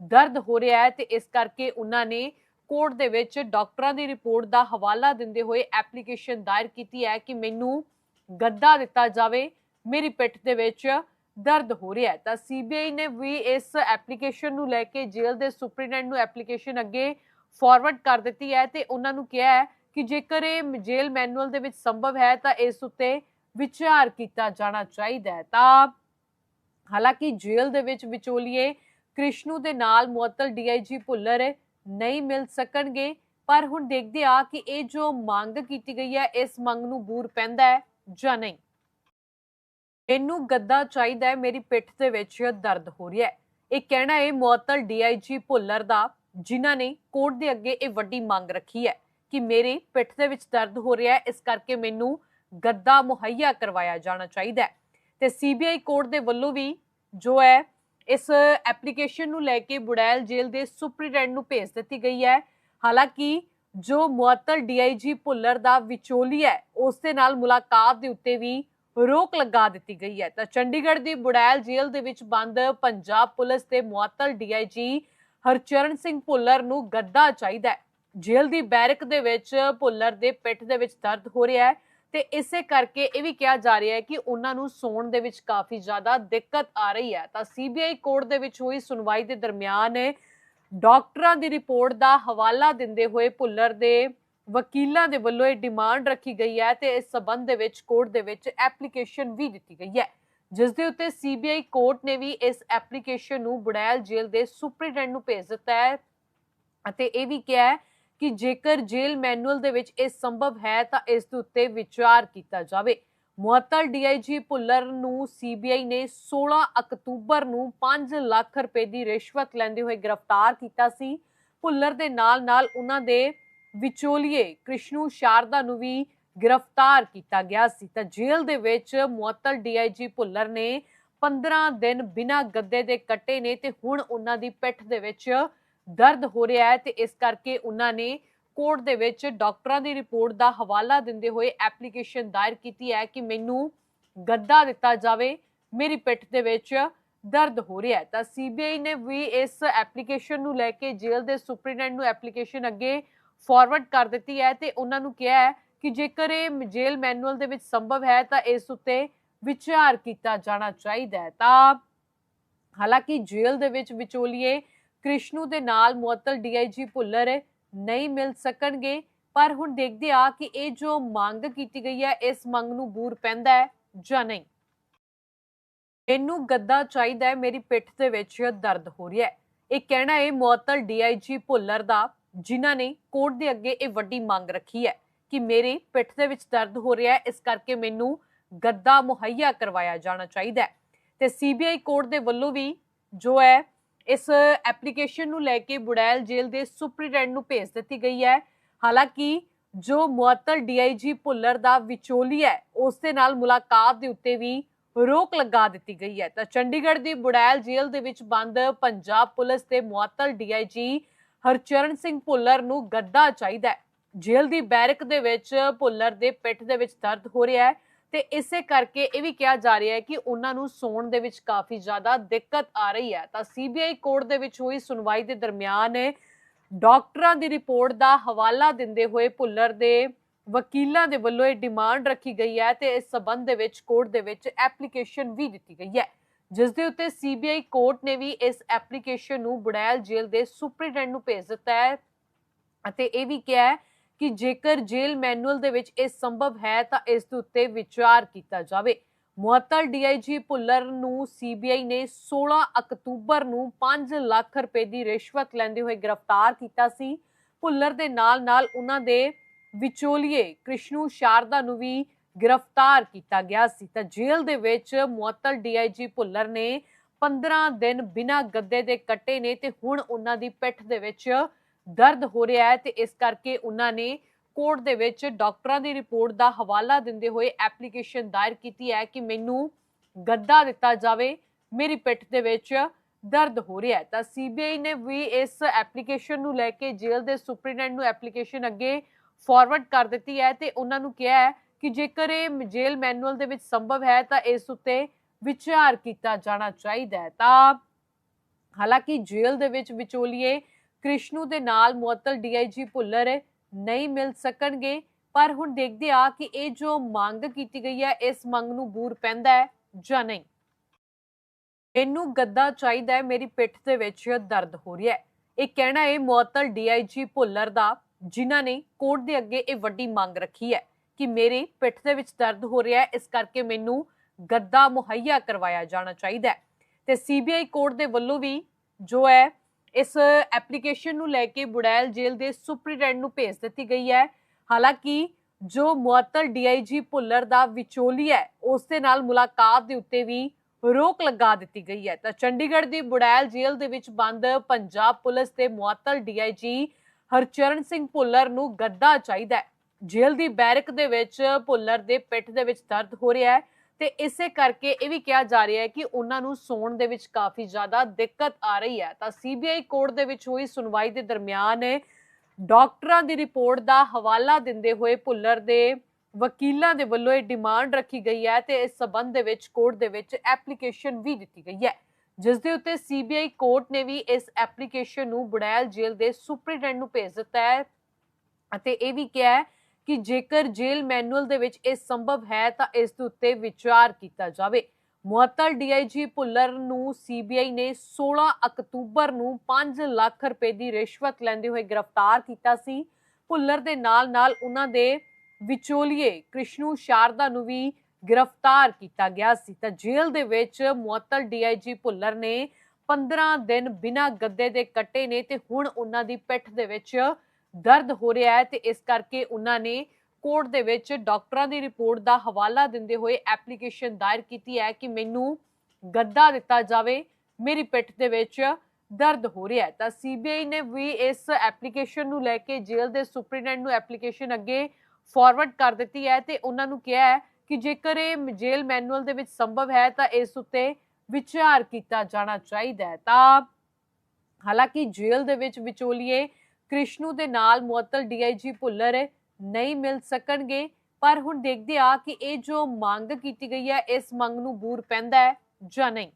ਦਰਦ ਹੋ ਰਿਹਾ ਹੈ ਤੇ ਇਸ ਕਰਕੇ ਉਹਨਾਂ ਨੇ ਕੋਰਟ ਦੇ ਵਿੱਚ ਡਾਕਟਰਾਂ ਦੀ ਰਿਪੋਰਟ ਦਾ ਹਵਾਲਾ ਦਿੰਦੇ ਹੋਏ ਐਪਲੀਕੇਸ਼ਨ ਦਾਇਰ ਕੀਤੀ ਹੈ ਕਿ ਮੈਨੂੰ ਗੱਦਾ ਦਿੱਤਾ ਜਾਵੇ, ਮੇਰੀ ਪਿੱਠ ਦੇ ਵਿੱਚ ਦਰਦ ਹੋ ਰਿਹਾ ਹੈ। ਤਾਂ ਸੀਬੀਆਈ ਨੇ ਵੀ ਇਸ ਐਪਲੀਕੇਸ਼ਨ ਨੂੰ ਲੈ ਕੇ ਜੇਲ੍ਹ ਦੇ ਸੁਪਰੀਡੈਂਟ ਨੂੰ ਐਪਲੀਕੇਸ਼ਨ ਅੱਗੇ ਫਾਰਵਰਡ ਕਰ ਦਿੱਤੀ ਹੈ ਤੇ ਉਹਨਾਂ ਨੂੰ ਕਿਹਾ ਹੈ ਕਿ ਜੇਕਰ ਇਹ ਜੇਲ੍ਹ ਮੈਨੂਅਲ ਦੇ ਵਿੱਚ ਸੰਭਵ ਹੈ ਤਾਂ ਇਸ ਉੱਤੇ ਵਿਚਾਰ ਕੀਤਾ ਜਾਣਾ ਚਾਹੀਦਾ ਹੈ। ਤਾਂ ਹਾਲਾਂਕਿ ਜੇਲ੍ਹ ਦੇ ਵਿੱਚ ਵਿਚੋਲੀਏ ਕ੍ਰਿਸ਼ਨੂ ਦੇ ਨਾਲ ਮੁਅੱਤਲ ਡੀਆਈਜੀ ਭੁੱਲਰ ਨਹੀਂ ਮਿਲ ਸਕਣਗੇ, ਪਰ ਹੁਣ ਦੇਖਦੇ ਆ ਕਿ ਇਹ ਜੋ ਮੰਗ ਕੀਤੀ ਗਈ ਹੈ, ਇਸ ਮੰਗ ਨੂੰ ਬੂਰ ਪੈਂਦਾ ਹੈ ਜਾਂ ਨਹੀਂ। ਇਹਨੂੰ ਗੱਦਾ ਚਾਹੀਦਾ ਹੈ, ਮੇਰੀ ਪਿੱਠ ਦੇ ਵਿੱਚ ਦਰਦ ਹੋ ਰਿਹਾ ਹੈ। ਇਹ ਕਹਿਣਾ ਹੈ, ਮੁਅੱਤਲ ਡੀਆਈਜੀ ਭੁੱਲਰ ਦਾ, ਜਿਨ੍ਹਾਂ ਨੇ ਕੋਰਟ ਦੇ ਅੱਗੇ ਇਹ ਵੱਡੀ ਮੰਗ ਰੱਖੀ ਹੈ ਕਿ ਮੇਰੀ ਪਿੱਠ ਦੇ ਵਿੱਚ ਦਰਦ ਹੋ ਰਿਹਾ ਹੈ, ਇਸ ਕਰਕੇ ਮੈਨੂੰ ਗੱਦਾ ਮੁਹੱਈਆ ਕਰਵਾਇਆ ਜਾਣਾ ਚਾਹੀਦਾ ਹੈ। ਤੇ ਸੀਬੀਆਈ ਕੋਰਟ ਦੇ ਵੱਲੋਂ ਵੀ ਜੋ ਹੈ ਇਸ ਐਪਲੀਕੇਸ਼ਨ ਨੂੰ ਲੈ ਕੇ ਬੁੜੈਲ ਜੇਲ੍ਹ ਦੇ ਸੁਪਰੀਡੈਂਟ ਨੂੰ ਭੇਜ ਦਿੱਤੀ ਗਈ ਹੈ। ਹਾਲਾਂਕਿ ਜੋ ਮੁਅੱਤਲ ਡੀਆਈਜੀ ਭੁੱਲਰ ਦਾ ਵਿਚੋਲੀ ਹੈ, ਉਸ ਦੇ ਨਾਲ ਮੁਲਾਕਾਤ ਦੇ ਉੱਤੇ ਵੀ ਰੋਕ ਲਗਾ ਦਿੱਤੀ ਗਈ ਹੈ। ਤਾਂ ਚੰਡੀਗੜ੍ਹ ਦੀ ਬੁੜੈਲ ਜੇਲ੍ਹ ਦੇ ਵਿੱਚ ਬੰਦ ਪੰਜਾਬ ਪੁਲਿਸ ਦੇ ਮੁਅੱਤਲ ਡੀਆਈਜੀ ਹਰਚਰਨ ਸਿੰਘ ਭੁੱਲਰ ਨੂੰ ਗੱਦਾ ਚਾਹੀਦਾ ਹੈ। ਜੇਲ੍ਹ ਦੀ ਬੈਰਕ ਦੇ ਵਿੱਚ ਭੁੱਲਰ ਦੇ ਪਿੱਠ ਦੇ ਵਿੱਚ ਦਰਦ ਹੋ ਰਿਹਾ ਹੈ। ਤੇ ਇਸੇ ਕਰਕੇ ਇਹ ਵੀ ਕਿਹਾ ਜਾ ਰਿਹਾ ਹੈ ਕਿ ਉਹਨਾਂ ਨੂੰ ਸੌਣ ਦੇ ਵਿੱਚ ਕਾਫੀ ਜ਼ਿਆਦਾ ਦਿੱਕਤ ਆ ਰਹੀ ਹੈ। ਤਾਂ ਸੀਬੀਆਈ ਕੋਰਟ ਦੇ ਵਿੱਚ ਹੋਈ ਸੁਣਵਾਈ ਦੇ ਦਰਮਿਆਨ ਡਾਕਟਰਾਂ ਦੀ ਰਿਪੋਰਟ ਦਾ ਹਵਾਲਾ ਦਿੰਦੇ ਹੋਏ ਭੁੱਲਰ ਦੇ ਵਕੀਲਾਂ ਦੇ ਵੱਲੋਂ ਇਹ ਡਿਮਾਂਡ ਰੱਖੀ ਗਈ ਹੈ ਤੇ ਇਸ ਸਬੰਧ ਦੇ ਵਿੱਚ ਕੋਰਟ ਦੇ ਵਿੱਚ ਐਪਲੀਕੇਸ਼ਨ ਵੀ ਦਿੱਤੀ ਗਈ ਹੈ। ਜਿਸ ਦੇ ਉੱਤੇ ਸੀਬੀਆਈ ਕੋਰਟ ਨੇ ਵੀ ਇਸ ਐਪਲੀਕੇਸ਼ਨ ਨੂੰ ਬੁੜੈਲ ਜੇਲ੍ਹ ਦੇ ਸੁਪਰੀਡੈਂਟ ਨੂੰ ਭੇਜ ਦਿੱਤਾ ਹੈ ਅਤੇ ਇਹ ਵੀ ਕਿਹਾ ਹੈ ਕਿ ਜੇਕਰ ਜੇਲ੍ਹ ਮੈਨੂਅਲ ਦੇ ਵਿੱਚ ਇਹ ਸੰਭਵ ਹੈ ਤਾਂ ਇਸ ਦੇ ਉੱਤੇ ਵਿਚਾਰ ਕੀਤਾ ਜਾਵੇ। ਮੁਅੱਤਲ ਡੀਆਈਜੀ ਭੁੱਲਰ ਨੂੰ ਸੀਬੀਆਈ ਨੇ 16 ਅਕਤੂਬਰ ਨੂੰ 5 ਲੱਖ ਰੁਪਏ ਦੀ ਰਿਸ਼ਵਤ ਲੈਂਦੇ ਹੋਏ ਗ੍ਰਿਫਤਾਰ ਕੀਤਾ ਸੀ। ਭੁੱਲਰ ਦੇ ਨਾਲ-ਨਾਲ ਉਹਨਾਂ ਦੇ ਵਿਚੋਲੀਏ ਕ੍ਰਿਸ਼ਨੂ ਸ਼ਾਰਦਾ ਨੂੰ ਵੀ ਗ੍ਰਿਫਤਾਰ ਕੀਤਾ ਗਿਆ ਸੀ। ਤਾਂ ਜੇਲ੍ਹ ਦੇ ਵਿੱਚ ਮੁਅੱਤਲ ਡੀਆਈਜੀ ਭੁੱਲਰ ਨੇ 15 ਦਿਨ ਬਿਨਾਂ ਗੱਦੇ ਦੇ ਕੱਟੇ ਨੇ ਤੇ ਹੁਣ ਉਹਨਾਂ ਦੀ ਪਿੱਠ ਦੇ ਵਿੱਚ ਦਰਦ ਹੋ ਰਿਹਾ ਹੈ ਤੇ ਇਸ ਕਰਕੇ ਉਹਨਾਂ ਨੇ ਕੋਰਟ ਦੇ ਵਿੱਚ ਡਾਕਟਰਾਂ ਦੀ ਰਿਪੋਰਟ ਦਾ ਹਵਾਲਾ ਦਿੰਦੇ ਹੋਏ ਐਪਲੀਕੇਸ਼ਨ ਦਾਇਰ ਕੀਤੀ ਹੈ ਕਿ ਮੈਨੂੰ ਗੱਦਾ ਦਿੱਤਾ ਜਾਵੇ, ਮੇਰੀ ਪਿੱਠ ਦੇ ਵਿੱਚ ਦਰਦ ਹੋ ਰਿਹਾ ਹੈ। ਤਾਂ ਸੀਬੀਆਈ ਨੇ ਵੀ ਇਸ ਐਪਲੀਕੇਸ਼ਨ ਨੂੰ ਲੈ ਕੇ ਜੇਲ੍ਹ ਦੇ ਸੁਪਰੀਡੈਂਟ ਨੂੰ ਐਪਲੀਕੇਸ਼ਨ ਅੱਗੇ ਫਾਰਵਰਡ ਕਰ ਦਿੱਤੀ ਹੈ ਤੇ ਉਹਨਾਂ ਨੂੰ ਕਿਹਾ ਹੈ ਕਿ ਜੇਕਰ ਇਹ ਜੇਲ੍ਹ ਮੈਨੂਅਲ ਦੇ ਵਿੱਚ ਸੰਭਵ ਹੈ ਤਾਂ ਇਸ ਉੱਤੇ ਵਿਚਾਰ ਕੀਤਾ ਜਾਣਾ ਚਾਹੀਦਾ ਹੈ। ਤਾਂ ਹਾਲਾਂਕਿ ਜੇਲ੍ਹ ਦੇ ਵਿੱਚ ਵਿਚੋਲੀਏ ਕ੍ਰਿਸ਼ਨੂ ਦੇ ਨਾਲ ਮੁਅੱਤਲ ਡੀਆਈਜੀ ਭੁੱਲਰ ਨਹੀਂ ਮਿਲ ਸਕਣਗੇ, ਪਰ ਹੁਣ ਦੇਖਦੇ ਆ ਕਿ ਇਹ ਜੋ ਮੰਗ ਕੀਤੀ ਗਈ ਹੈ, ਇਸ ਮੰਗ ਨੂੰ ਬੂਰ ਪੈਂਦਾ ਹੈ ਜਾਂ ਨਹੀਂ। ਇਹਨੂੰ ਗੱਦਾ ਚਾਹੀਦਾ ਹੈ, ਮੇਰੀ ਪਿੱਠ ਦੇ ਵਿੱਚ ਦਰਦ ਹੋ ਰਿਹਾ ਹੈ। ਇਹ ਕਹਿਣਾ ਹੈ, ਮੁਅੱਤਲ ਡੀਆਈਜੀ ਭੁੱਲਰ ਦਾ, ਜਿਨ੍ਹਾਂ ਨੇ ਕੋਰਟ ਦੇ ਅੱਗੇ ਇਹ ਵੱਡੀ ਮੰਗ ਰੱਖੀ ਹੈ ਕਿ ਮੇਰੀ ਪਿੱਠ ਦੇ ਵਿੱਚ ਦਰਦ ਹੋ ਰਿਹਾ ਹੈ, ਇਸ ਕਰਕੇ ਮੈਨੂੰ ਗੱਦਾ ਮੁਹੱਈਆ ਕਰਵਾਇਆ ਜਾਣਾ ਚਾਹੀਦਾ ਹੈ। ਤੇ ਸੀਬੀਆਈ ਕੋਰਟ ਦੇ ਵੱਲੋਂ ਵੀ ਜੋ ਹੈ ਇਸ ਐਪਲੀਕੇਸ਼ਨ ਨੂੰ ਲੈ ਕੇ ਬੁੜੈਲ ਜੇਲ੍ਹ ਦੇ ਸੁਪਰੀਡੈਂਟ ਨੂੰ ਭੇਜ ਦਿੱਤੀ ਗਈ ਹੈ। ਹਾਲਾਂਕਿ ਜੋ ਮੁਅੱਤਲ ਡੀਆਈਜੀ ਭੁੱਲਰ ਦਾ ਵਿਚੋਲੀ ਹੈ, ਉਸ ਦੇ ਨਾਲ ਮੁਲਾਕਾਤ ਦੇ ਉੱਤੇ ਵੀ ਰੋਕ ਲਗਾ ਦਿੱਤੀ ਗਈ ਹੈ। ਤਾਂ ਚੰਡੀਗੜ੍ਹ ਦੀ ਬੁੜੈਲ ਜੇਲ੍ਹ ਦੇ ਵਿੱਚ ਬੰਦ ਪੰਜਾਬ ਪੁਲਿਸ ਦੇ ਮੁਅੱਤਲ ਡੀਆਈਜੀ ਹਰਚਰਨ ਸਿੰਘ ਭੁੱਲਰ ਨੂੰ ਗੱਦਾ ਚਾਹੀਦਾ ਹੈ। ਜੇਲ੍ਹ ਦੀ ਬੈਰਕ ਦੇ ਵਿੱਚ ਭੁੱਲਰ ਦੇ ਪਿੱਠ ਦੇ ਵਿੱਚ ਦਰਦ ਹੋ ਰਿਹਾ ਹੈ। ਤੇ ਇਸੇ ਕਰਕੇ ਇਹ ਵੀ ਕਿਹਾ ਜਾ ਰਿਹਾ ਹੈ ਕਿ ਉਹਨਾਂ ਨੂੰ ਸੌਣ ਦੇ ਵਿੱਚ ਕਾਫੀ ਜ਼ਿਆਦਾ ਦਿੱਕਤ ਆ ਰਹੀ ਹੈ। ਤਾਂ ਸੀਬੀਆਈ ਕੋਰਟ ਦੇ ਵਿੱਚ ਹੋਈ ਸੁਣਵਾਈ ਦੇ ਦਰਮਿਆਨ ਡਾਕਟਰਾਂ ਦੀ ਰਿਪੋਰਟ ਦਾ ਹਵਾਲਾ ਦਿੰਦੇ ਹੋਏ ਭੁੱਲਰ ਦੇ ਵਕੀਲਾਂ ਦੇ ਵੱਲੋਂ ਇਹ ਡਿਮਾਂਡ ਰੱਖੀ ਗਈ ਹੈ ਤੇ ਇਸ ਸਬੰਧ ਦੇ ਵਿੱਚ ਕੋਰਟ ਦੇ ਵਿੱਚ ਐਪਲੀਕੇਸ਼ਨ ਵੀ ਦਿੱਤੀ ਗਈ ਹੈ। ਜਿਸ ਦੇ ਉੱਤੇ ਸੀਬੀਆਈ ਕੋਰਟ ਨੇ ਵੀ ਇਸ ਐਪਲੀਕੇਸ਼ਨ ਨੂੰ ਬੁੜੈਲ ਜੇਲ੍ਹ ਦੇ ਸੁਪਰੀਡੈਂਟ ਨੂੰ ਭੇਜ ਦਿੱਤਾ ਹੈ ਅਤੇ ਇਹ ਵੀ ਕਿਹਾ ਹੈ ਕਿ ਜੇਕਰ ਜੇਲ੍ਹ ਮੈਨੂਅਲ ਦੇ ਵਿੱਚ ਇਹ ਸੰਭਵ ਹੈ ਤਾਂ ਇਸ ਦੇ ਉੱਤੇ ਵਿਚਾਰ ਕੀਤਾ ਜਾਵੇ। ਮੁਅੱਤਲ ਡੀਆਈਜੀ ਭੁੱਲਰ ਨੂੰ ਸੀਬੀਆਈ ਨੇ 16 ਅਕਤੂਬਰ ਨੂੰ 5 ਲੱਖ ਰੁਪਏ ਦੀ ਰਿਸ਼ਵਤ ਲੈਂਦੇ ਹੋਏ ਗ੍ਰਿਫਤਾਰ ਕੀਤਾ ਸੀ। ਭੁੱਲਰ ਦੇ ਨਾਲ-ਨਾਲ ਉਹਨਾਂ ਦੇ ਵਿਚੋਲੀਏ ਕ੍ਰਿਸ਼ਨੂ ਸ਼ਾਰਦਾ ਨੂੰ ਵੀ ਗ੍ਰਿਫਤਾਰ ਕੀਤਾ ਗਿਆ ਸੀ। ਤਾਂ ਜੇਲ੍ਹ ਦੇ ਵਿੱਚ ਮੁਅੱਤਲ ਡੀਆਈਜੀ ਭੁੱਲਰ ਨੇ 15 ਦਿਨ ਬਿਨਾਂ ਗੱਦੇ ਦੇ ਕੱਟੇ ਨੇ ਤੇ ਹੁਣ ਉਹਨਾਂ ਦੀ ਪਿੱਠ ਦੇ ਵਿੱਚ ਦਰਦ ਹੋ ਰਿਹਾ ਹੈ ਤੇ ਇਸ ਕਰਕੇ ਉਹਨਾਂ ਨੇ ਕੋਰਟ ਦੇ ਵਿੱਚ ਡਾਕਟਰਾਂ ਦੀ ਰਿਪੋਰਟ ਦਾ ਹਵਾਲਾ ਦਿੰਦੇ ਹੋਏ ਐਪਲੀਕੇਸ਼ਨ ਦਾਇਰ ਕੀਤੀ ਹੈ ਕਿ ਮੈਨੂੰ ਗੱਦਾ ਦਿੱਤਾ ਜਾਵੇ, ਮੇਰੀ ਪਿੱਠ ਦੇ ਵਿੱਚ ਦਰਦ ਹੋ ਰਿਹਾ ਹੈ। ਤਾਂ ਸੀਬੀਆਈ ਨੇ ਵੀ ਇਸ ਐਪਲੀਕੇਸ਼ਨ ਨੂੰ ਲੈ ਕੇ ਜੇਲ੍ਹ ਦੇ ਸੁਪਰੀਡੈਂਟ ਨੂੰ ਐਪਲੀਕੇਸ਼ਨ ਅੱਗੇ ਫਾਰਵਰਡ ਕਰ ਦਿੱਤੀ ਹੈ ਤੇ ਉਹਨਾਂ ਨੂੰ ਕਿਹਾ ਹੈ ਕਿ ਜੇਕਰ ਇਹ ਜੇਲ੍ਹ ਮੈਨੂਅਲ ਦੇ ਵਿੱਚ ਸੰਭਵ ਹੈ ਤਾਂ ਇਸ ਉੱਤੇ ਵਿਚਾਰ ਕੀਤਾ ਜਾਣਾ ਚਾਹੀਦਾ ਹੈ। ਤਾਂ ਹਾਲਾਂਕਿ ਜੇਲ੍ਹ ਦੇ ਵਿੱਚ ਵਿਚੋਲੀਏ ਕ੍ਰਿਸ਼ਨੂ ਦੇ ਨਾਲ ਮੁਅੱਤਲ ਡੀਆਈਜੀ ਭੁੱਲਰ ਨਹੀਂ ਮਿਲ ਸਕਣਗੇ, ਪਰ ਹੁਣ ਦੇਖਦੇ ਆ ਕਿ ਇਹ ਜੋ ਮੰਗ ਕੀਤੀ ਗਈ ਹੈ, ਇਸ ਮੰਗ ਨੂੰ ਬੂਰ ਪੈਂਦਾ ਹੈ ਜਾਂ ਨਹੀਂ। ਇਹਨੂੰ ਗੱਦਾ ਚਾਹੀਦਾ ਹੈ, ਮੇਰੀ ਪਿੱਠ ਦੇ ਵਿੱਚ ਦਰਦ ਹੋ ਰਿਹਾ ਹੈ। ਇਹ ਕਹਿਣਾ ਹੈ, ਮੁਅੱਤਲ ਡੀਆਈਜੀ ਭੁੱਲਰ ਦਾ, ਜਿਨ੍ਹਾਂ ਨੇ ਕੋਰਟ ਦੇ ਅੱਗੇ ਇਹ ਵੱਡੀ ਮੰਗ ਰੱਖੀ ਹੈ ਕਿ ਮੇਰੇ ਪਿੱਠ ਦੇ ਵਿੱਚ ਦਰਦ ਹੋ ਰਿਹਾ ਹੈ, ਇਸ ਕਰਕੇ ਮੈਨੂੰ ਗੱਦਾ ਮੁਹੱਈਆ ਕਰਵਾਇਆ ਜਾਣਾ ਚਾਹੀਦਾ ਹੈ। ਤੇ ਸੀਬੀਆਈ ਕੋਰਟ ਦੇ ਵੱਲੋਂ ਵੀ ਜੋ ਹੈ ਇਸ ਐਪਲੀਕੇਸ਼ਨ ਨੂੰ ਲੈ ਕੇ ਬੁੜੈਲ ਜੇਲ੍ਹ ਦੇ ਸੁਪਰੀਡੈਂਟ ਨੂੰ ਭੇਜ ਦਿੱਤੀ ਗਈ ਹੈ। ਹਾਲਾਂਕਿ ਜੋ ਮੁਅੱਤਲ ਡੀਆਈਜੀ ਭੁੱਲਰ ਦਾ ਵਿਚੋਲੀ ਹੈ, ਉਸ ਦੇ ਨਾਲ ਮੁਲਾਕਾਤ ਦੇ ਉੱਤੇ ਵੀ ਰੋਕ ਲਗਾ ਦਿੱਤੀ ਗਈ ਹੈ। ਤਾਂ ਚੰਡੀਗੜ੍ਹ ਦੀ ਬੁੜੈਲ ਜੇਲ੍ਹ ਦੇ ਵਿੱਚ ਬੰਦ ਪੰਜਾਬ ਪੁਲਿਸ ਦੇ ਮੁਅੱਤਲ ਡੀਆਈਜੀ ਹਰਚਰਨ ਸਿੰਘ ਭੁੱਲਰ ਨੂੰ ਗੱਦਾ ਚਾਹੀਦਾ ਹੈ। ਜੇਲ੍ਹ ਦੀ ਬੈਰਕ ਦੇ ਵਿੱਚ ਭੁੱਲਰ ਦੇ ਪਿੱਠ ਦੇ ਵਿੱਚ ਦਰਦ ਹੋ ਰਿਹਾ ਹੈ। ਤੇ ਇਸੇ ਕਰਕੇ ਇਹ ਵੀ ਕਿਹਾ ਜਾ ਰਿਹਾ ਹੈ ਕਿ ਉਹਨਾਂ ਨੂੰ ਸੌਣ ਦੇ ਵਿੱਚ ਕਾਫੀ ਜ਼ਿਆਦਾ ਦਿੱਕਤ ਆ ਰਹੀ ਹੈ। ਤਾਂ ਸੀਬੀਆਈ ਕੋਰਟ ਦੇ ਵਿੱਚ ਹੋਈ ਸੁਣਵਾਈ ਦੇ ਦਰਮਿਆਨ ਡਾਕਟਰਾਂ ਦੀ ਰਿਪੋਰਟ ਦਾ ਹਵਾਲਾ ਦਿੰਦੇ ਹੋਏ ਭੁੱਲਰ ਦੇ ਵਕੀਲਾਂ ਦੇ ਵੱਲੋਂ ਇਹ ਡਿਮਾਂਡ ਰੱਖੀ ਗਈ ਹੈ ਤੇ ਇਸ ਸਬੰਧ ਦੇ ਵਿੱਚ ਕੋਰਟ ਦੇ ਵਿੱਚ ਐਪਲੀਕੇਸ਼ਨ ਵੀ ਦਿੱਤੀ ਗਈ ਹੈ। ਜਿਸ ਦੇ ਉੱਤੇ ਸੀਬੀਆਈ ਕੋਰਟ ਨੇ ਵੀ ਇਸ ਐਪਲੀਕੇਸ਼ਨ ਨੂੰ ਬੁੜੈਲ ਜੇਲ੍ਹ ਦੇ ਸੁਪਰੀਡੈਂਟ ਨੂੰ ਭੇਜ ਦਿੱਤਾ ਹੈ ਅਤੇ ਇਹ ਵੀ ਕਿਹਾ ਹੈ ਕਿ ਜੇਕਰ ਜੇਲ੍ਹ ਮੈਨੂਅਲ ਦੇ ਵਿੱਚ ਇਹ ਸੰਭਵ ਹੈ ਤਾਂ ਇਸ ਦੇ ਉੱਤੇ ਵਿਚਾਰ ਕੀਤਾ ਜਾਵੇ। ਮੁਅੱਤਲ ਡੀਆਈਜੀ ਭੁੱਲਰ ਨੂੰ ਸੀਬੀਆਈ ਨੇ 16 ਅਕਤੂਬਰ ਨੂੰ 5 ਲੱਖ ਰੁਪਏ ਦੀ ਰਿਸ਼ਵਤ ਲੈਂਦੇ ਹੋਏ ਗ੍ਰਿਫਤਾਰ ਕੀਤਾ ਸੀ। ਭੁੱਲਰ ਦੇ ਨਾਲ-ਨਾਲ ਉਹਨਾਂ ਦੇ ਵਿਚੋਲੀਏ ਕ੍ਰਿਸ਼ਨੂ ਸ਼ਾਰਦਾ ਨੂੰ ਵੀ ਗ੍ਰਿਫਤਾਰ ਕੀਤਾ ਗਿਆ ਸੀ। ਤਾਂ ਜੇਲ੍ਹ ਦੇ ਵਿੱਚ ਮੁਅੱਤਲ ਡੀਆਈਜੀ ਭੁੱਲਰ ਨੇ 15 ਦਿਨ ਬਿਨਾਂ ਗੱਦੇ ਦੇ ਕੱਟੇ ਨੇ ਤੇ ਹੁਣ ਉਹਨਾਂ ਦੀ ਪਿੱਠ ਦੇ ਵਿੱਚ ਦਰਦ ਹੋ ਰਿਹਾ ਹੈ ਤੇ ਇਸ ਕਰਕੇ ਉਹਨਾਂ ਨੇ ਕੋਰਟ ਦੇ ਵਿੱਚ ਡਾਕਟਰਾਂ ਦੀ ਰਿਪੋਰਟ ਦਾ ਹਵਾਲਾ ਦਿੰਦੇ ਹੋਏ ਐਪਲੀਕੇਸ਼ਨ ਦਾਇਰ ਕੀਤੀ ਹੈ ਕਿ ਮੈਨੂੰ ਗੱਦਾ ਦਿੱਤਾ ਜਾਵੇ, ਮੇਰੀ ਪਿੱਠ ਦੇ ਵਿੱਚ ਦਰਦ ਹੋ ਰਿਹਾ ਹੈ। ਤਾਂ ਸੀਬੀਆਈ ਨੇ ਵੀ ਇਸ ਐਪਲੀਕੇਸ਼ਨ ਨੂੰ ਲੈ ਕੇ ਜੇਲ੍ਹ ਦੇ ਸੁਪਰੀਡੈਂਟ ਨੂੰ ਐਪਲੀਕੇਸ਼ਨ ਅੱਗੇ ਫਾਰਵਰਡ ਕਰ ਦਿੱਤੀ ਹੈ ਤੇ ਉਹਨਾਂ ਨੂੰ ਕਿਹਾ ਹੈ ਕਿ ਜੇਕਰ ਇਹ ਜੇਲ੍ਹ ਮੈਨੂਅਲ ਦੇ ਵਿੱਚ ਸੰਭਵ ਹੈ ਤਾਂ ਇਸ ਉੱਤੇ ਵਿਚਾਰ ਕੀਤਾ ਜਾਣਾ ਚਾਹੀਦਾ ਹੈ। ਤਾਂ ਹਾਲਾਂਕਿ ਜੇਲ੍ਹ ਦੇ ਵਿੱਚ ਵਿਚੋਲੀਏ ਕ੍ਰਿਸ਼ਨੂ ਦੇ ਨਾਲ ਮੁਅੱਤਲ ਡੀਆਈਜੀ ਭੁੱਲਰ ਨਹੀਂ ਮਿਲ ਸਕਣਗੇ, ਪਰ ਹੁਣ ਦੇਖਦੇ ਆ ਕਿ ਇਹ ਜੋ ਮੰਗ ਕੀਤੀ ਗਈ ਹੈ, ਇਸ ਮੰਗ ਨੂੰ ਬੂਰ ਪੈਂਦਾ ਹੈ ਜਾਂ ਨਹੀਂ।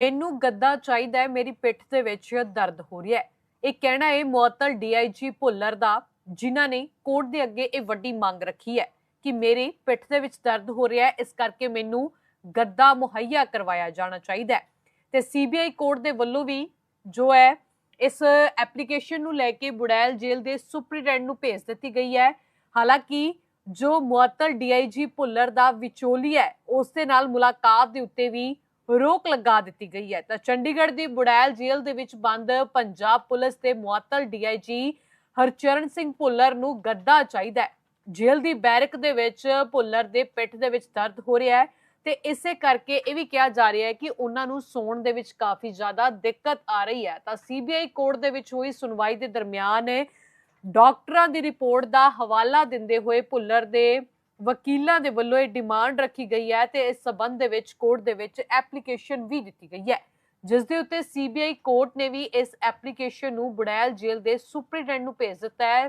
ਇਹਨੂੰ ਗੱਦਾ ਚਾਹੀਦਾ ਹੈ, ਮੇਰੀ ਪਿੱਠ ਦੇ ਵਿੱਚ ਦਰਦ ਹੋ ਰਿਹਾ ਹੈ। ਇਹ ਕਹਿਣਾ ਹੈ, ਮੁਅੱਤਲ ਡੀਆਈਜੀ ਭੁੱਲਰ ਦਾ, ਜਿਨ੍ਹਾਂ ਨੇ ਕੋਰਟ ਦੇ ਅੱਗੇ ਇਹ ਵੱਡੀ ਮੰਗ ਰੱਖੀ ਹੈ ਕਿ ਮੇਰੇ ਪਿੱਠ ਦੇ ਵਿੱਚ ਦਰਦ ਹੋ ਰਿਹਾ ਹੈ, ਇਸ ਕਰਕੇ ਮੈਨੂੰ ਗੱਦਾ ਮੁਹੱਈਆ ਕਰਵਾਇਆ ਜਾਣਾ ਚਾਹੀਦਾ ਹੈ। ਤੇ ਸੀਬੀਆਈ ਕੋਰਟ ਦੇ ਵੱਲੋਂ ਵੀ ਜੋ ਹੈ ਇਸ ਐਪਲੀਕੇਸ਼ਨ ਨੂੰ ਲੈ ਕੇ ਬੁੜੈਲ ਜੇਲ੍ਹ ਦੇ ਸੁਪਰੀਡੈਂਟ ਨੂੰ ਭੇਜ ਦਿੱਤੀ ਗਈ ਹੈ। ਹਾਲਾਂਕਿ ਜੋ ਮੁਅੱਤਲ ਡੀਆਈਜੀ ਭੁੱਲਰ ਦਾ ਵਿਚੋਲੀ ਹੈ, ਉਸ ਦੇ ਨਾਲ ਮੁਲਾਕਾਤ ਦੇ ਉੱਤੇ ਵੀ ਰੋਕ ਲਗਾ ਦਿੱਤੀ ਗਈ ਹੈ। ਤਾਂ ਚੰਡੀਗੜ੍ਹ ਦੀ ਬੁੜੈਲ ਜੇਲ੍ਹ ਦੇ ਵਿੱਚ ਬੰਦ ਪੰਜਾਬ ਪੁਲਿਸ ਦੇ ਮੁਅੱਤਲ ਡੀਆਈਜੀ ਹਰਚਰਨ ਸਿੰਘ ਭੁੱਲਰ ਨੂੰ ਗੱਦਾ ਚਾਹੀਦਾ ਹੈ। ਜੇਲ੍ਹ ਦੀ ਬੈਰਕ ਦੇ ਵਿੱਚ ਭੁੱਲਰ ਦੇ ਪਿੱਠ ਦੇ ਵਿੱਚ ਦਰਦ ਹੋ ਰਿਹਾ ਹੈ। ਤੇ ਇਸੇ ਕਰਕੇ ਇਹ ਵੀ ਕਿਹਾ ਜਾ ਰਿਹਾ ਹੈ ਕਿ ਉਹਨਾਂ ਨੂੰ ਸੌਣ ਦੇ ਵਿੱਚ ਕਾਫੀ ਜ਼ਿਆਦਾ ਦਿੱਕਤ ਆ ਰਹੀ ਹੈ। ਤਾਂ ਸੀਬੀਆਈ ਕੋਰਟ ਦੇ ਵਿੱਚ ਹੋਈ ਸੁਣਵਾਈ ਦੇ ਦਰਮਿਆਨ ਡਾਕਟਰਾਂ ਦੀ ਰਿਪੋਰਟ ਦਾ ਹਵਾਲਾ ਦਿੰਦੇ ਹੋਏ ਭੁੱਲਰ ਦੇ ਵਕੀਲਾਂ ਦੇ ਵੱਲੋਂ ਇਹ ਡਿਮਾਂਡ ਰੱਖੀ ਗਈ ਹੈ ਤੇ ਇਸ ਸਬੰਧ ਦੇ ਵਿੱਚ ਕੋਰਟ ਦੇ ਵਿੱਚ ਐਪਲੀਕੇਸ਼ਨ ਵੀ ਦਿੱਤੀ ਗਈ ਹੈ। ਜਿਸ ਦੇ ਉੱਤੇ ਸੀਬੀਆਈ ਕੋਰਟ ਨੇ ਵੀ ਇਸ ਐਪਲੀਕੇਸ਼ਨ ਨੂੰ ਬੁੜੈਲ ਜੇਲ੍ਹ ਦੇ ਸੁਪਰੀਡੈਂਟ ਨੂੰ ਭੇਜ ਦਿੱਤਾ ਹੈ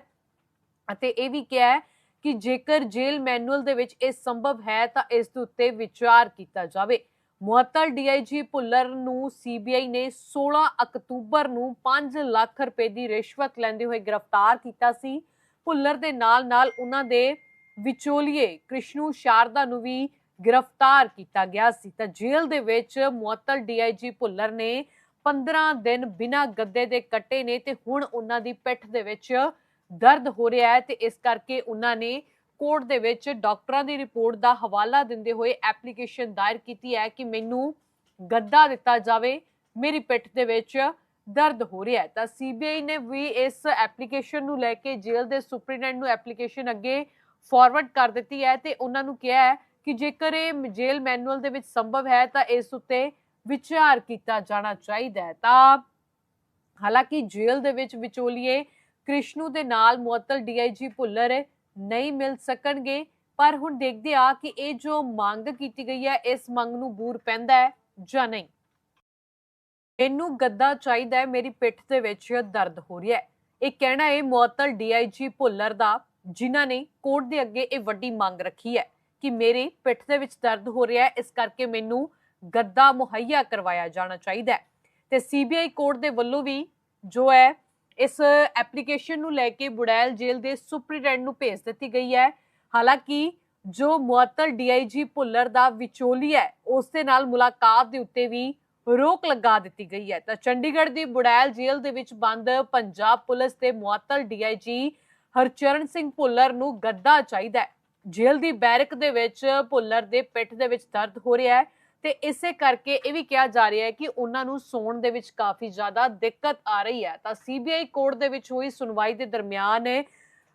ਅਤੇ ਇਹ ਵੀ ਕਿਹਾ ਹੈ ਕਿ ਜੇਕਰ ਜੇਲ੍ਹ ਮੈਨੂਅਲ ਦੇ ਵਿੱਚ ਇਹ ਸੰਭਵ ਹੈ ਤਾਂ ਇਸ ਦੇ ਉੱਤੇ ਵਿਚਾਰ ਕੀਤਾ ਜਾਵੇ। ਮੁਅੱਤਲ ਡੀਆਈਜੀ ਭੁੱਲਰ ਨੂੰ ਸੀਬੀਆਈ ਨੇ 16 ਅਕਤੂਬਰ ਨੂੰ 5 ਲੱਖ ਰੁਪਏ ਦੀ ਰਿਸ਼ਵਤ ਲੈਂਦੇ ਹੋਏ ਗ੍ਰਿਫਤਾਰ ਕੀਤਾ ਸੀ। ਭੁੱਲਰ ਦੇ ਨਾਲ-ਨਾਲ ਉਹਨਾਂ ਦੇ ਵਿਚੋਲੀਏ ਕ੍ਰਿਸ਼ਨੂ ਸ਼ਾਰਦਾ ਨੂੰ ਵੀ ਗ੍ਰਿਫਤਾਰ ਕੀਤਾ ਗਿਆ ਸੀ। ਤਾਂ ਜੇਲ੍ਹ ਦੇ ਵਿੱਚ ਮੁਅੱਤਲ ਡੀਆਈਜੀ ਭੁੱਲਰ ਨੇ 15 ਦਿਨ ਬਿਨਾਂ ਗੱਦੇ ਦੇ ਕੱਟੇ ਨੇ ਤੇ ਹੁਣ ਉਹਨਾਂ ਦੀ ਪਿੱਠ ਦੇ ਵਿੱਚ ਦਰਦ ਹੋ ਰਿਹਾ ਹੈ ਤੇ ਇਸ ਕਰਕੇ ਉਹਨਾਂ ਨੇ ਕੋਰਟ ਦੇ ਵਿੱਚ ਡਾਕਟਰਾਂ ਦੀ ਰਿਪੋਰਟ ਦਾ ਹਵਾਲਾ ਦਿੰਦੇ ਹੋਏ ਐਪਲੀਕੇਸ਼ਨ ਦਾਇਰ ਕੀਤੀ ਹੈ ਕਿ ਮੈਨੂੰ ਗੱਦਾ ਦਿੱਤਾ ਜਾਵੇ, ਮੇਰੀ ਪਿੱਠ ਦੇ ਵਿੱਚ ਦਰਦ ਹੋ ਰਿਹਾ ਹੈ। ਤਾਂ ਸੀਬੀਆਈ ਨੇ ਵੀ ਇਸ ਐਪਲੀਕੇਸ਼ਨ ਨੂੰ ਲੈ ਕੇ ਜੇਲ੍ਹ ਦੇ ਸੁਪਰੀਡੈਂਟ ਨੂੰ ਐਪਲੀਕੇਸ਼ਨ ਅੱਗੇ ਫਾਰਵਰਡ ਕਰ ਦਿੱਤੀ ਹੈ ਤੇ ਉਹਨਾਂ ਨੂੰ ਕਿਹਾ ਹੈ ਕਿ ਜੇਕਰ ਇਹ ਜੇਲ੍ਹ ਮੈਨੂਅਲ ਦੇ ਵਿੱਚ ਸੰਭਵ ਹੈ ਤਾਂ ਇਸ ਉੱਤੇ ਵਿਚਾਰ ਕੀਤਾ ਜਾਣਾ ਚਾਹੀਦਾ ਹੈ। ਤਾਂ ਹਾਲਾਂਕਿ ਜੇਲ੍ਹ ਦੇ ਵਿੱਚ ਵਿਚੋਲੀਏ ਕ੍ਰਿਸ਼ਨੂ ਦੇ ਨਾਲ ਮੁਅੱਤਲ ਡੀਆਈਜੀ ਭੁੱਲਰ ਨਹੀਂ ਮਿਲ ਸਕਣਗੇ, ਪਰ ਹੁਣ ਦੇਖਦੇ ਆ ਕਿ ਇਹ ਜੋ ਮੰਗ ਕੀਤੀ ਗਈ ਹੈ, ਇਸ ਮੰਗ ਨੂੰ ਬੂਰ ਪੈਂਦਾ ਹੈ ਜਾਂ ਨਹੀਂ। ਇਹਨੂੰ ਗੱਦਾ ਚਾਹੀਦਾ ਹੈ, ਮੇਰੀ ਪਿੱਠ ਦੇ ਵਿੱਚ ਦਰਦ ਹੋ ਰਿਹਾ ਹੈ। ਇਹ ਕਹਿਣਾ ਹੈ, ਮੁਅੱਤਲ ਡੀਆਈਜੀ ਭੁੱਲਰ ਦਾ, ਜਿਨ੍ਹਾਂ ਨੇ ਕੋਰਟ ਦੇ ਅੱਗੇ ਇਹ ਵੱਡੀ ਮੰਗ ਰੱਖੀ ਹੈ ਕਿ ਮੇਰੀ ਪਿੱਠ ਦੇ ਵਿੱਚ ਦਰਦ ਹੋ ਰਿਹਾ ਹੈ, ਇਸ ਕਰਕੇ ਮੈਨੂੰ ਗੱਦਾ ਮੁਹੱਈਆ ਕਰਵਾਇਆ ਜਾਣਾ ਚਾਹੀਦਾ ਹੈ। ਤੇ ਸੀਬੀਆਈ ਕੋਰਟ ਦੇ ਵੱਲੋਂ ਵੀ ਜੋ ਹੈ ਇਸ ਐਪਲੀਕੇਸ਼ਨ ਨੂੰ ਲੈ ਕੇ ਬੁੜੈਲ ਜੇਲ੍ਹ ਦੇ ਸੁਪਰੀਡੈਂਟ ਨੂੰ ਭੇਜ ਦਿੱਤੀ ਗਈ ਹੈ। ਹਾਲਾਂਕਿ ਜੋ ਮੁਅੱਤਲ ਡੀਆਈਜੀ ਭੁੱਲਰ ਦਾ ਵਿਚੋਲੀ ਹੈ, ਉਸ ਦੇ ਨਾਲ ਮੁਲਾਕਾਤ ਦੇ ਉੱਤੇ ਵੀ ਰੋਕ ਲਗਾ ਦਿੱਤੀ ਗਈ ਹੈ। ਤਾਂ ਚੰਡੀਗੜ੍ਹ ਦੀ ਬੁੜੈਲ ਜੇਲ੍ਹ ਦੇ ਵਿੱਚ ਬੰਦ ਪੰਜਾਬ ਪੁਲਿਸ ਦੇ ਮੁਅੱਤਲ ਡੀਆਈਜੀ ਹਰਚਰਨ ਸਿੰਘ ਭੁੱਲਰ ਨੂੰ ਗੱਦਾ ਚਾਹੀਦਾ ਹੈ। ਜੇਲ੍ਹ ਦੀ ਬੈਰਕ ਦੇ ਵਿੱਚ ਭੁੱਲਰ ਦੇ ਪਿੱਠ ਦੇ ਵਿੱਚ ਦਰਦ ਹੋ ਰਿਹਾ ਹੈ। ਤੇ ਇਸੇ ਕਰਕੇ ਇਹ ਵੀ ਕਿਹਾ ਜਾ ਰਿਹਾ ਹੈ ਕਿ ਉਹਨਾਂ ਨੂੰ ਸੌਣ ਦੇ ਵਿੱਚ ਕਾਫੀ ਜ਼ਿਆਦਾ ਦਿੱਕਤ ਆ ਰਹੀ ਹੈ। ਤਾਂ ਸੀਬੀਆਈ ਕੋਰਟ ਦੇ ਵਿੱਚ ਹੋਈ ਸੁਣਵਾਈ ਦੇ ਦਰਮਿਆਨ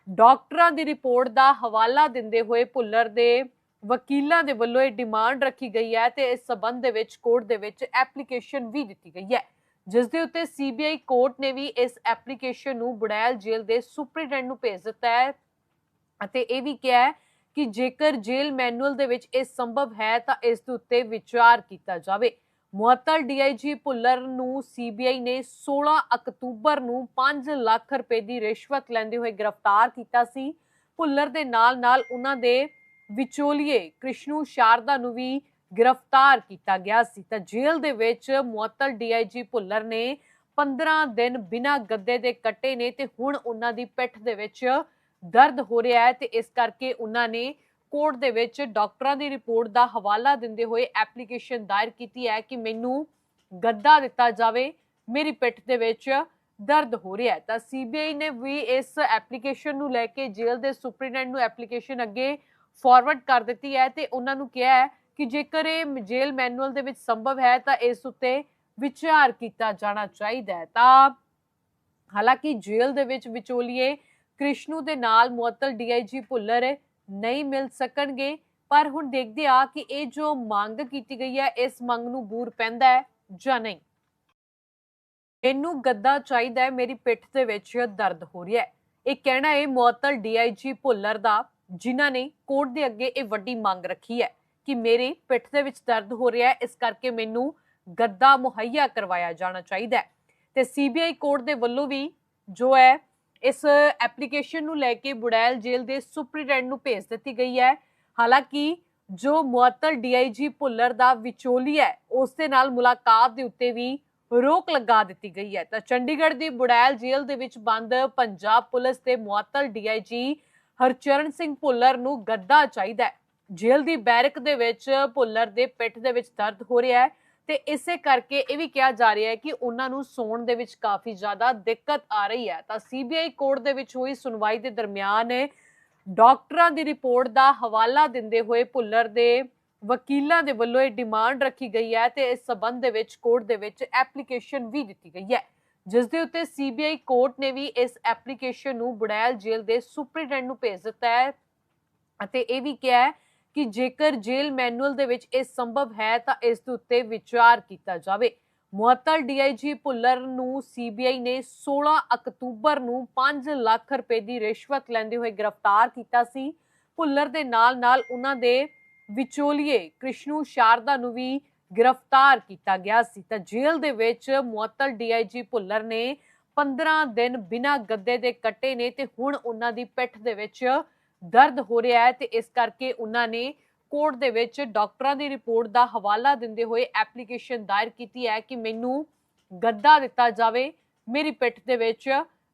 ਡਾਕਟਰਾਂ ਦੀ ਰਿਪੋਰਟ ਦਾ ਹਵਾਲਾ ਦਿੰਦੇ ਹੋਏ ਭੁੱਲਰ ਦੇ ਵਕੀਲਾਂ ਦੇ ਵੱਲੋਂ ਇਹ ਡਿਮਾਂਡ ਰੱਖੀ ਗਈ ਹੈ ਤੇ ਇਸ ਸਬੰਧ ਦੇ ਵਿੱਚ ਕੋਰਟ ਦੇ ਵਿੱਚ ਐਪਲੀਕੇਸ਼ਨ ਵੀ ਦਿੱਤੀ ਗਈ ਹੈ। ਜਿਸ ਦੇ ਉੱਤੇ ਸੀਬੀਆਈ ਕੋਰਟ ਨੇ ਵੀ ਇਸ ਐਪਲੀਕੇਸ਼ਨ ਨੂੰ ਬੁੜੈਲ ਜੇਲ੍ਹ ਦੇ ਸੁਪਰੀਡੈਂਟ ਨੂੰ ਭੇਜ ਦਿੱਤਾ ਹੈ ਅਤੇ ਇਹ ਵੀ ਕਿਹਾ ਹੈ ਕਿ ਜੇਕਰ ਜੇਲ੍ਹ ਮੈਨੂਅਲ ਦੇ ਵਿੱਚ ਇਹ ਸੰਭਵ ਹੈ ਤਾਂ ਇਸ ਦੇ ਉੱਤੇ ਵਿਚਾਰ ਕੀਤਾ ਜਾਵੇ। ਮੁਅੱਤਲ ਡੀਆਈਜੀ ਭੁੱਲਰ ਨੂੰ ਸੀਬੀਆਈ ਨੇ 16 ਅਕਤੂਬਰ ਨੂੰ 5 ਲੱਖ ਰੁਪਏ ਦੀ ਰਿਸ਼ਵਤ ਲੈਂਦੇ ਹੋਏ ਗ੍ਰਿਫਤਾਰ ਕੀਤਾ ਸੀ। ਭੁੱਲਰ ਦੇ ਨਾਲ-ਨਾਲ ਉਹਨਾਂ ਦੇ ਵਿਚੋਲੀਏ ਕ੍ਰਿਸ਼ਨੂ ਸ਼ਾਰਦਾ ਨੂੰ ਵੀ ਗ੍ਰਿਫਤਾਰ ਕੀਤਾ ਗਿਆ ਸੀ। ਤਾਂ ਜੇਲ੍ਹ ਦੇ ਵਿੱਚ ਮੁਅੱਤਲ ਡੀਆਈਜੀ ਭੁੱਲਰ ਨੇ 15 ਦਿਨ ਬਿਨਾਂ ਗੱਦੇ ਦੇ ਕੱਟੇ ਨੇ ਤੇ ਹੁਣ ਉਹਨਾਂ ਦੀ ਪਿੱਠ ਦੇ ਵਿੱਚ ਦਰਦ ਹੋ ਰਿਹਾ ਹੈ ਤੇ ਇਸ ਕਰਕੇ ਉਹਨਾਂ ਨੇ ਕੋਰਟ ਦੇ ਵਿੱਚ ਡਾਕਟਰਾਂ ਦੀ ਰਿਪੋਰਟ ਦਾ ਹਵਾਲਾ ਦਿੰਦੇ ਹੋਏ ਐਪਲੀਕੇਸ਼ਨ ਦਾਇਰ ਕੀਤੀ ਹੈ ਕਿ ਮੈਨੂੰ ਗੱਦਾ ਦਿੱਤਾ ਜਾਵੇ, ਮੇਰੀ ਪਿੱਠ ਦੇ ਵਿੱਚ ਦਰਦ ਹੋ ਰਿਹਾ ਹੈ। ਤਾਂ ਸੀਬੀਆਈ ਨੇ ਵੀ ਇਸ ਐਪਲੀਕੇਸ਼ਨ ਨੂੰ ਲੈ ਕੇ ਜੇਲ੍ਹ ਦੇ ਸੁਪਰੀਡੈਂਟ ਨੂੰ ਐਪਲੀਕੇਸ਼ਨ ਅੱਗੇ ਫਾਰਵਰਡ ਕਰ ਦਿੱਤੀ ਹੈ ਤੇ ਉਹਨਾਂ ਨੂੰ ਕਿਹਾ ਹੈ ਕਿ ਜੇਕਰ ਇਹ ਜੇਲ੍ਹ ਮੈਨੂਅਲ ਦੇ ਵਿੱਚ ਸੰਭਵ ਹੈ ਤਾਂ ਇਸ ਉੱਤੇ ਵਿਚਾਰ ਕੀਤਾ ਜਾਣਾ ਚਾਹੀਦਾ ਹੈ। ਤਾਂ ਹਾਲਾਂਕਿ ਜੇਲ੍ਹ ਦੇ ਵਿੱਚ ਵਿਚੋਲੀਏ ਕ੍ਰਿਸ਼ਨੂ ਦੇ ਨਾਲ ਮੁਅੱਤਲ ਡੀਆਈਜੀ ਭੁੱਲਰ ਨਹੀਂ ਮਿਲ ਸਕਣਗੇ, ਪਰ ਹੁਣ ਦੇਖਦੇ ਆ ਕਿ ਇਹ ਜੋ ਮੰਗ ਕੀਤੀ ਗਈ ਹੈ, ਇਸ ਮੰਗ ਨੂੰ ਬੂਰ ਪੈਂਦਾ ਹੈ ਜਾਂ ਨਹੀਂ। ਇਹਨੂੰ ਗੱਦਾ ਚਾਹੀਦਾ ਹੈ, ਮੇਰੀ ਪਿੱਠ ਦੇ ਵਿੱਚ ਦਰਦ ਹੋ ਰਿਹਾ ਹੈ। ਇਹ ਕਹਿਣਾ ਹੈ, ਮੁਅੱਤਲ ਡੀਆਈਜੀ ਭੁੱਲਰ ਦਾ, ਜਿਨ੍ਹਾਂ ਨੇ ਕੋਰਟ ਦੇ ਅੱਗੇ ਇਹ ਵੱਡੀ ਮੰਗ ਰੱਖੀ ਹੈ ਕਿ ਮੇਰੀ ਪਿੱਠ ਦੇ ਵਿੱਚ ਦਰਦ ਹੋ ਰਿਹਾ ਹੈ, ਇਸ ਕਰਕੇ ਮੈਨੂੰ ਗੱਦਾ ਮੁਹੱਈਆ ਕਰਵਾਇਆ ਜਾਣਾ ਚਾਹੀਦਾ ਹੈ। ਤੇ ਸੀਬੀਆਈ ਕੋਰਟ ਦੇ ਵੱਲੋਂ ਵੀ ਜੋ ਹੈ ਇਸ ਐਪਲੀਕੇਸ਼ਨ ਨੂੰ ਲੈ ਕੇ ਬੁੜੈਲ ਜੇਲ੍ਹ ਦੇ ਸੁਪਰੀਡੈਂਟ ਨੂੰ ਭੇਜ ਦਿੱਤੀ ਗਈ ਹੈ। ਹਾਲਾਂਕਿ ਜੋ ਮੁਅੱਤਲ ਡੀਆਈਜੀ ਭੁੱਲਰ ਦਾ ਵਿਚੋਲੀ ਹੈ, ਉਸ ਦੇ ਨਾਲ ਮੁਲਾਕਾਤ ਦੇ ਉੱਤੇ ਵੀ ਰੋਕ ਲਗਾ ਦਿੱਤੀ ਗਈ ਹੈ। ਤਾਂ ਚੰਡੀਗੜ੍ਹ ਦੀ ਬੁੜੈਲ ਜੇਲ੍ਹ ਦੇ ਵਿੱਚ ਬੰਦ ਪੰਜਾਬ ਪੁਲਿਸ ਦੇ ਮੁਅੱਤਲ ਡੀਆਈਜੀ ਹਰਚਰਨ ਸਿੰਘ ਭੁੱਲਰ ਨੂੰ ਗੱਦਾ ਚਾਹੀਦਾ ਹੈ। ਜੇਲ੍ਹ ਦੀ ਬੈਰਕ ਦੇ ਵਿੱਚ ਭੁੱਲਰ ਦੇ ਪਿੱਠ ਦੇ ਵਿੱਚ ਦਰਦ ਹੋ ਰਿਹਾ ਹੈ। ਤੇ ਇਸੇ ਕਰਕੇ ਇਹ ਵੀ ਕਿਹਾ ਜਾ ਰਿਹਾ ਹੈ ਕਿ ਉਹਨਾਂ ਨੂੰ ਸੌਣ ਦੇ ਵਿੱਚ ਕਾਫੀ ਜ਼ਿਆਦਾ ਦਿੱਕਤ ਆ ਰਹੀ ਹੈ। ਤਾਂ ਸੀਬੀਆਈ ਕੋਰਟ ਦੇ ਵਿੱਚ ਹੋਈ ਸੁਣਵਾਈ ਦੇ ਦਰਮਿਆਨ ਡਾਕਟਰਾਂ ਦੀ ਰਿਪੋਰਟ ਦਾ ਹਵਾਲਾ ਦਿੰਦੇ ਹੋਏ ਭੁੱਲਰ ਦੇ ਵਕੀਲਾਂ ਦੇ ਵੱਲੋਂ ਇਹ ਡਿਮਾਂਡ ਰੱਖੀ ਗਈ ਹੈ ਤੇ ਇਸ ਸਬੰਧ ਦੇ ਵਿੱਚ ਕੋਰਟ ਦੇ ਵਿੱਚ ਐਪਲੀਕੇਸ਼ਨ ਵੀ ਦਿੱਤੀ ਗਈ ਹੈ। ਜਿਸ ਦੇ ਉੱਤੇ ਸੀਬੀਆਈ ਕੋਰਟ ਨੇ ਵੀ ਇਸ ਐਪਲੀਕੇਸ਼ਨ ਨੂੰ ਬੁੜੈਲ ਜੇਲ੍ਹ ਦੇ ਸੁਪਰੀਡੈਂਟ ਨੂੰ ਭੇਜ ਦਿੱਤਾ ਹੈ ਅਤੇ ਇਹ ਵੀ ਕਿਹਾ ਹੈ ਕਿ ਜੇਕਰ ਜੇਲ੍ਹ ਮੈਨੂਅਲ ਦੇ ਵਿੱਚ ਇਹ ਸੰਭਵ ਹੈ ਤਾਂ ਇਸ ਦੇ ਉੱਤੇ ਵਿਚਾਰ ਕੀਤਾ ਜਾਵੇ। ਮੁਅੱਤਲ ਡੀਆਈਜੀ ਭੁੱਲਰ ਨੂੰ ਸੀਬੀਆਈ ਨੇ 16 ਅਕਤੂਬਰ ਨੂੰ 5 ਲੱਖ ਰੁਪਏ ਦੀ ਰਿਸ਼ਵਤ ਲੈਂਦੇ ਹੋਏ ਗ੍ਰਿਫਤਾਰ ਕੀਤਾ ਸੀ। ਭੁੱਲਰ ਦੇ ਨਾਲ-ਨਾਲ ਉਹਨਾਂ ਦੇ ਵਿਚੋਲੀਏ ਕ੍ਰਿਸ਼ਨੂ ਸ਼ਾਰਦਾ ਨੂੰ ਵੀ ਗ੍ਰਿਫਤਾਰ ਕੀਤਾ ਗਿਆ ਸੀ। ਤਾਂ ਜੇਲ੍ਹ ਦੇ ਵਿੱਚ ਮੁਅੱਤਲ ਡੀਆਈਜੀ ਭੁੱਲਰ ਨੇ 15 ਦਿਨ ਬਿਨਾਂ ਗੱਦੇ ਦੇ ਕੱਟੇ ਨੇ ਤੇ ਹੁਣ ਉਹਨਾਂ ਦੀ ਪਿੱਠ ਦੇ ਵਿੱਚ ਦਰਦ ਹੋ ਰਿਹਾ ਹੈ ਤੇ ਇਸ ਕਰਕੇ ਉਹਨਾਂ ਨੇ ਕੋਰਟ ਦੇ ਵਿੱਚ ਡਾਕਟਰਾਂ ਦੀ ਰਿਪੋਰਟ ਦਾ ਹਵਾਲਾ ਦਿੰਦੇ ਹੋਏ ਐਪਲੀਕੇਸ਼ਨ ਦਾਇਰ ਕੀਤੀ ਹੈ ਕਿ ਮੈਨੂੰ ਗੱਦਾ ਦਿੱਤਾ ਜਾਵੇ, ਮੇਰੀ ਪਿੱਠ ਦੇ ਵਿੱਚ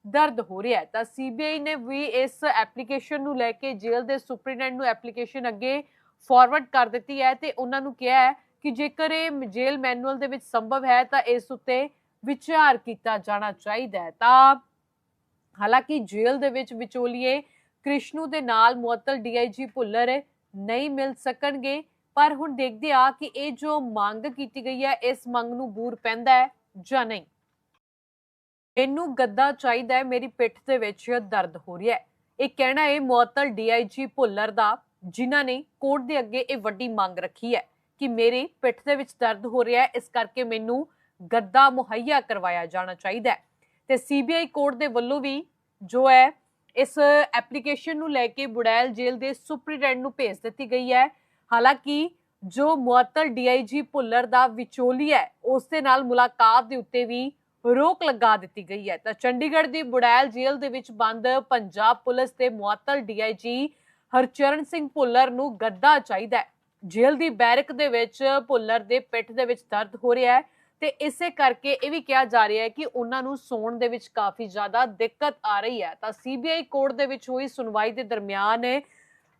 ਦਰਦ ਹੋ ਰਿਹਾ ਹੈ। ਤਾਂ ਸੀਬੀਆਈ ਨੇ ਵੀ ਇਸ ਐਪਲੀਕੇਸ਼ਨ ਨੂੰ ਲੈ ਕੇ ਜੇਲ੍ਹ ਦੇ ਸੁਪਰੀਡੈਂਟ ਨੂੰ ਐਪਲੀਕੇਸ਼ਨ ਅੱਗੇ ਫਾਰਵਰਡ ਕਰ ਦਿੱਤੀ ਹੈ ਤੇ ਉਹਨਾਂ ਨੂੰ ਕਿਹਾ ਹੈ ਕਿ ਜੇਕਰ ਇਹ ਜੇਲ੍ਹ ਮੈਨੂਅਲ ਦੇ ਵਿੱਚ ਸੰਭਵ ਹੈ ਤਾਂ ਇਸ ਉੱਤੇ ਵਿਚਾਰ ਕੀਤਾ ਜਾਣਾ ਚਾਹੀਦਾ ਹੈ। ਤਾਂ ਹਾਲਾਂਕਿ ਜੇਲ੍ਹ ਦੇ ਵਿੱਚ ਵਿਚੋਲੀਏ ਕ੍ਰਿਸ਼ਨੂ ਦੇ ਨਾਲ ਮੁਅੱਤਲ ਡੀਆਈਜੀ ਭੁੱਲਰ ਨਹੀਂ ਮਿਲ ਸਕਣਗੇ, ਪਰ ਹੁਣ ਦੇਖਦੇ ਆ ਕਿ ਇਹ ਜੋ ਮੰਗ ਕੀਤੀ ਗਈ ਹੈ, ਇਸ ਮੰਗ ਨੂੰ ਬੂਰ ਪੈਂਦਾ ਹੈ ਜਾਂ ਨਹੀਂ। ਇਹਨੂੰ ਗੱਦਾ ਚਾਹੀਦਾ ਹੈ, ਮੇਰੀ ਪਿੱਠ ਦੇ ਵਿੱਚ ਦਰਦ ਹੋ ਰਿਹਾ ਹੈ। ਇਹ ਕਹਿਣਾ ਹੈ, ਮੁਅੱਤਲ ਡੀਆਈਜੀ ਭੁੱਲਰ ਦਾ, ਜਿਨ੍ਹਾਂ ਨੇ ਕੋਰਟ ਦੇ ਅੱਗੇ ਇਹ ਵੱਡੀ ਮੰਗ ਰੱਖੀ ਹੈ ਕਿ ਮੇਰੀ ਪਿੱਠ ਦੇ ਵਿੱਚ ਦਰਦ ਹੋ ਰਿਹਾ ਹੈ, ਇਸ ਕਰਕੇ ਮੈਨੂੰ ਗੱਦਾ ਮੁਹੱਈਆ ਕਰਵਾਇਆ ਜਾਣਾ ਚਾਹੀਦਾ ਹੈ। ਤੇ ਸੀਬੀਆਈ ਕੋਰਟ ਦੇ ਵੱਲੋਂ ਵੀ ਜੋ ਹੈ ਇਸ ਐਪਲੀਕੇਸ਼ਨ ਨੂੰ ਲੈ ਕੇ ਬੁੜੈਲ ਜੇਲ੍ਹ ਦੇ ਸੁਪਰੀਡੈਂਟ ਨੂੰ ਭੇਜ ਦਿੱਤੀ ਗਈ ਹੈ। ਹਾਲਾਂਕਿ ਜੋ ਮੁਅੱਤਲ ਡੀਆਈਜੀ ਭੁੱਲਰ ਦਾ ਵਿਚੋਲੀ ਹੈ, ਉਸ ਦੇ ਨਾਲ ਮੁਲਾਕਾਤ ਦੇ ਉੱਤੇ ਵੀ ਰੋਕ ਲਗਾ ਦਿੱਤੀ ਗਈ ਹੈ। ਤਾਂ ਚੰਡੀਗੜ੍ਹ ਦੀ ਬੁੜੈਲ ਜੇਲ੍ਹ ਦੇ ਵਿੱਚ ਬੰਦ ਪੰਜਾਬ ਪੁਲਿਸ ਦੇ ਮੁਅੱਤਲ ਡੀਆਈਜੀ ਹਰਚਰਨ ਸਿੰਘ ਭੁੱਲਰ ਨੂੰ ਗੱਦਾ ਚਾਹੀਦਾ ਹੈ। ਜੇਲ੍ਹ ਦੀ ਬੈਰਕ ਦੇ ਵਿੱਚ ਭੁੱਲਰ ਦੇ ਪਿੱਠ ਦੇ ਵਿੱਚ ਦਰਦ ਹੋ ਰਿਹਾ ਹੈ। ਤੇ ਇਸੇ ਕਰਕੇ ਇਹ ਵੀ ਕਿਹਾ ਜਾ ਰਿਹਾ ਹੈ ਕਿ ਉਹਨਾਂ ਨੂੰ ਸੌਣ ਦੇ ਵਿੱਚ ਕਾਫੀ ਜ਼ਿਆਦਾ ਦਿੱਕਤ ਆ ਰਹੀ ਹੈ। ਤਾਂ ਸੀਬੀਆਈ ਕੋਰਟ ਦੇ ਵਿੱਚ ਹੋਈ ਸੁਣਵਾਈ ਦੇ ਦਰਮਿਆਨ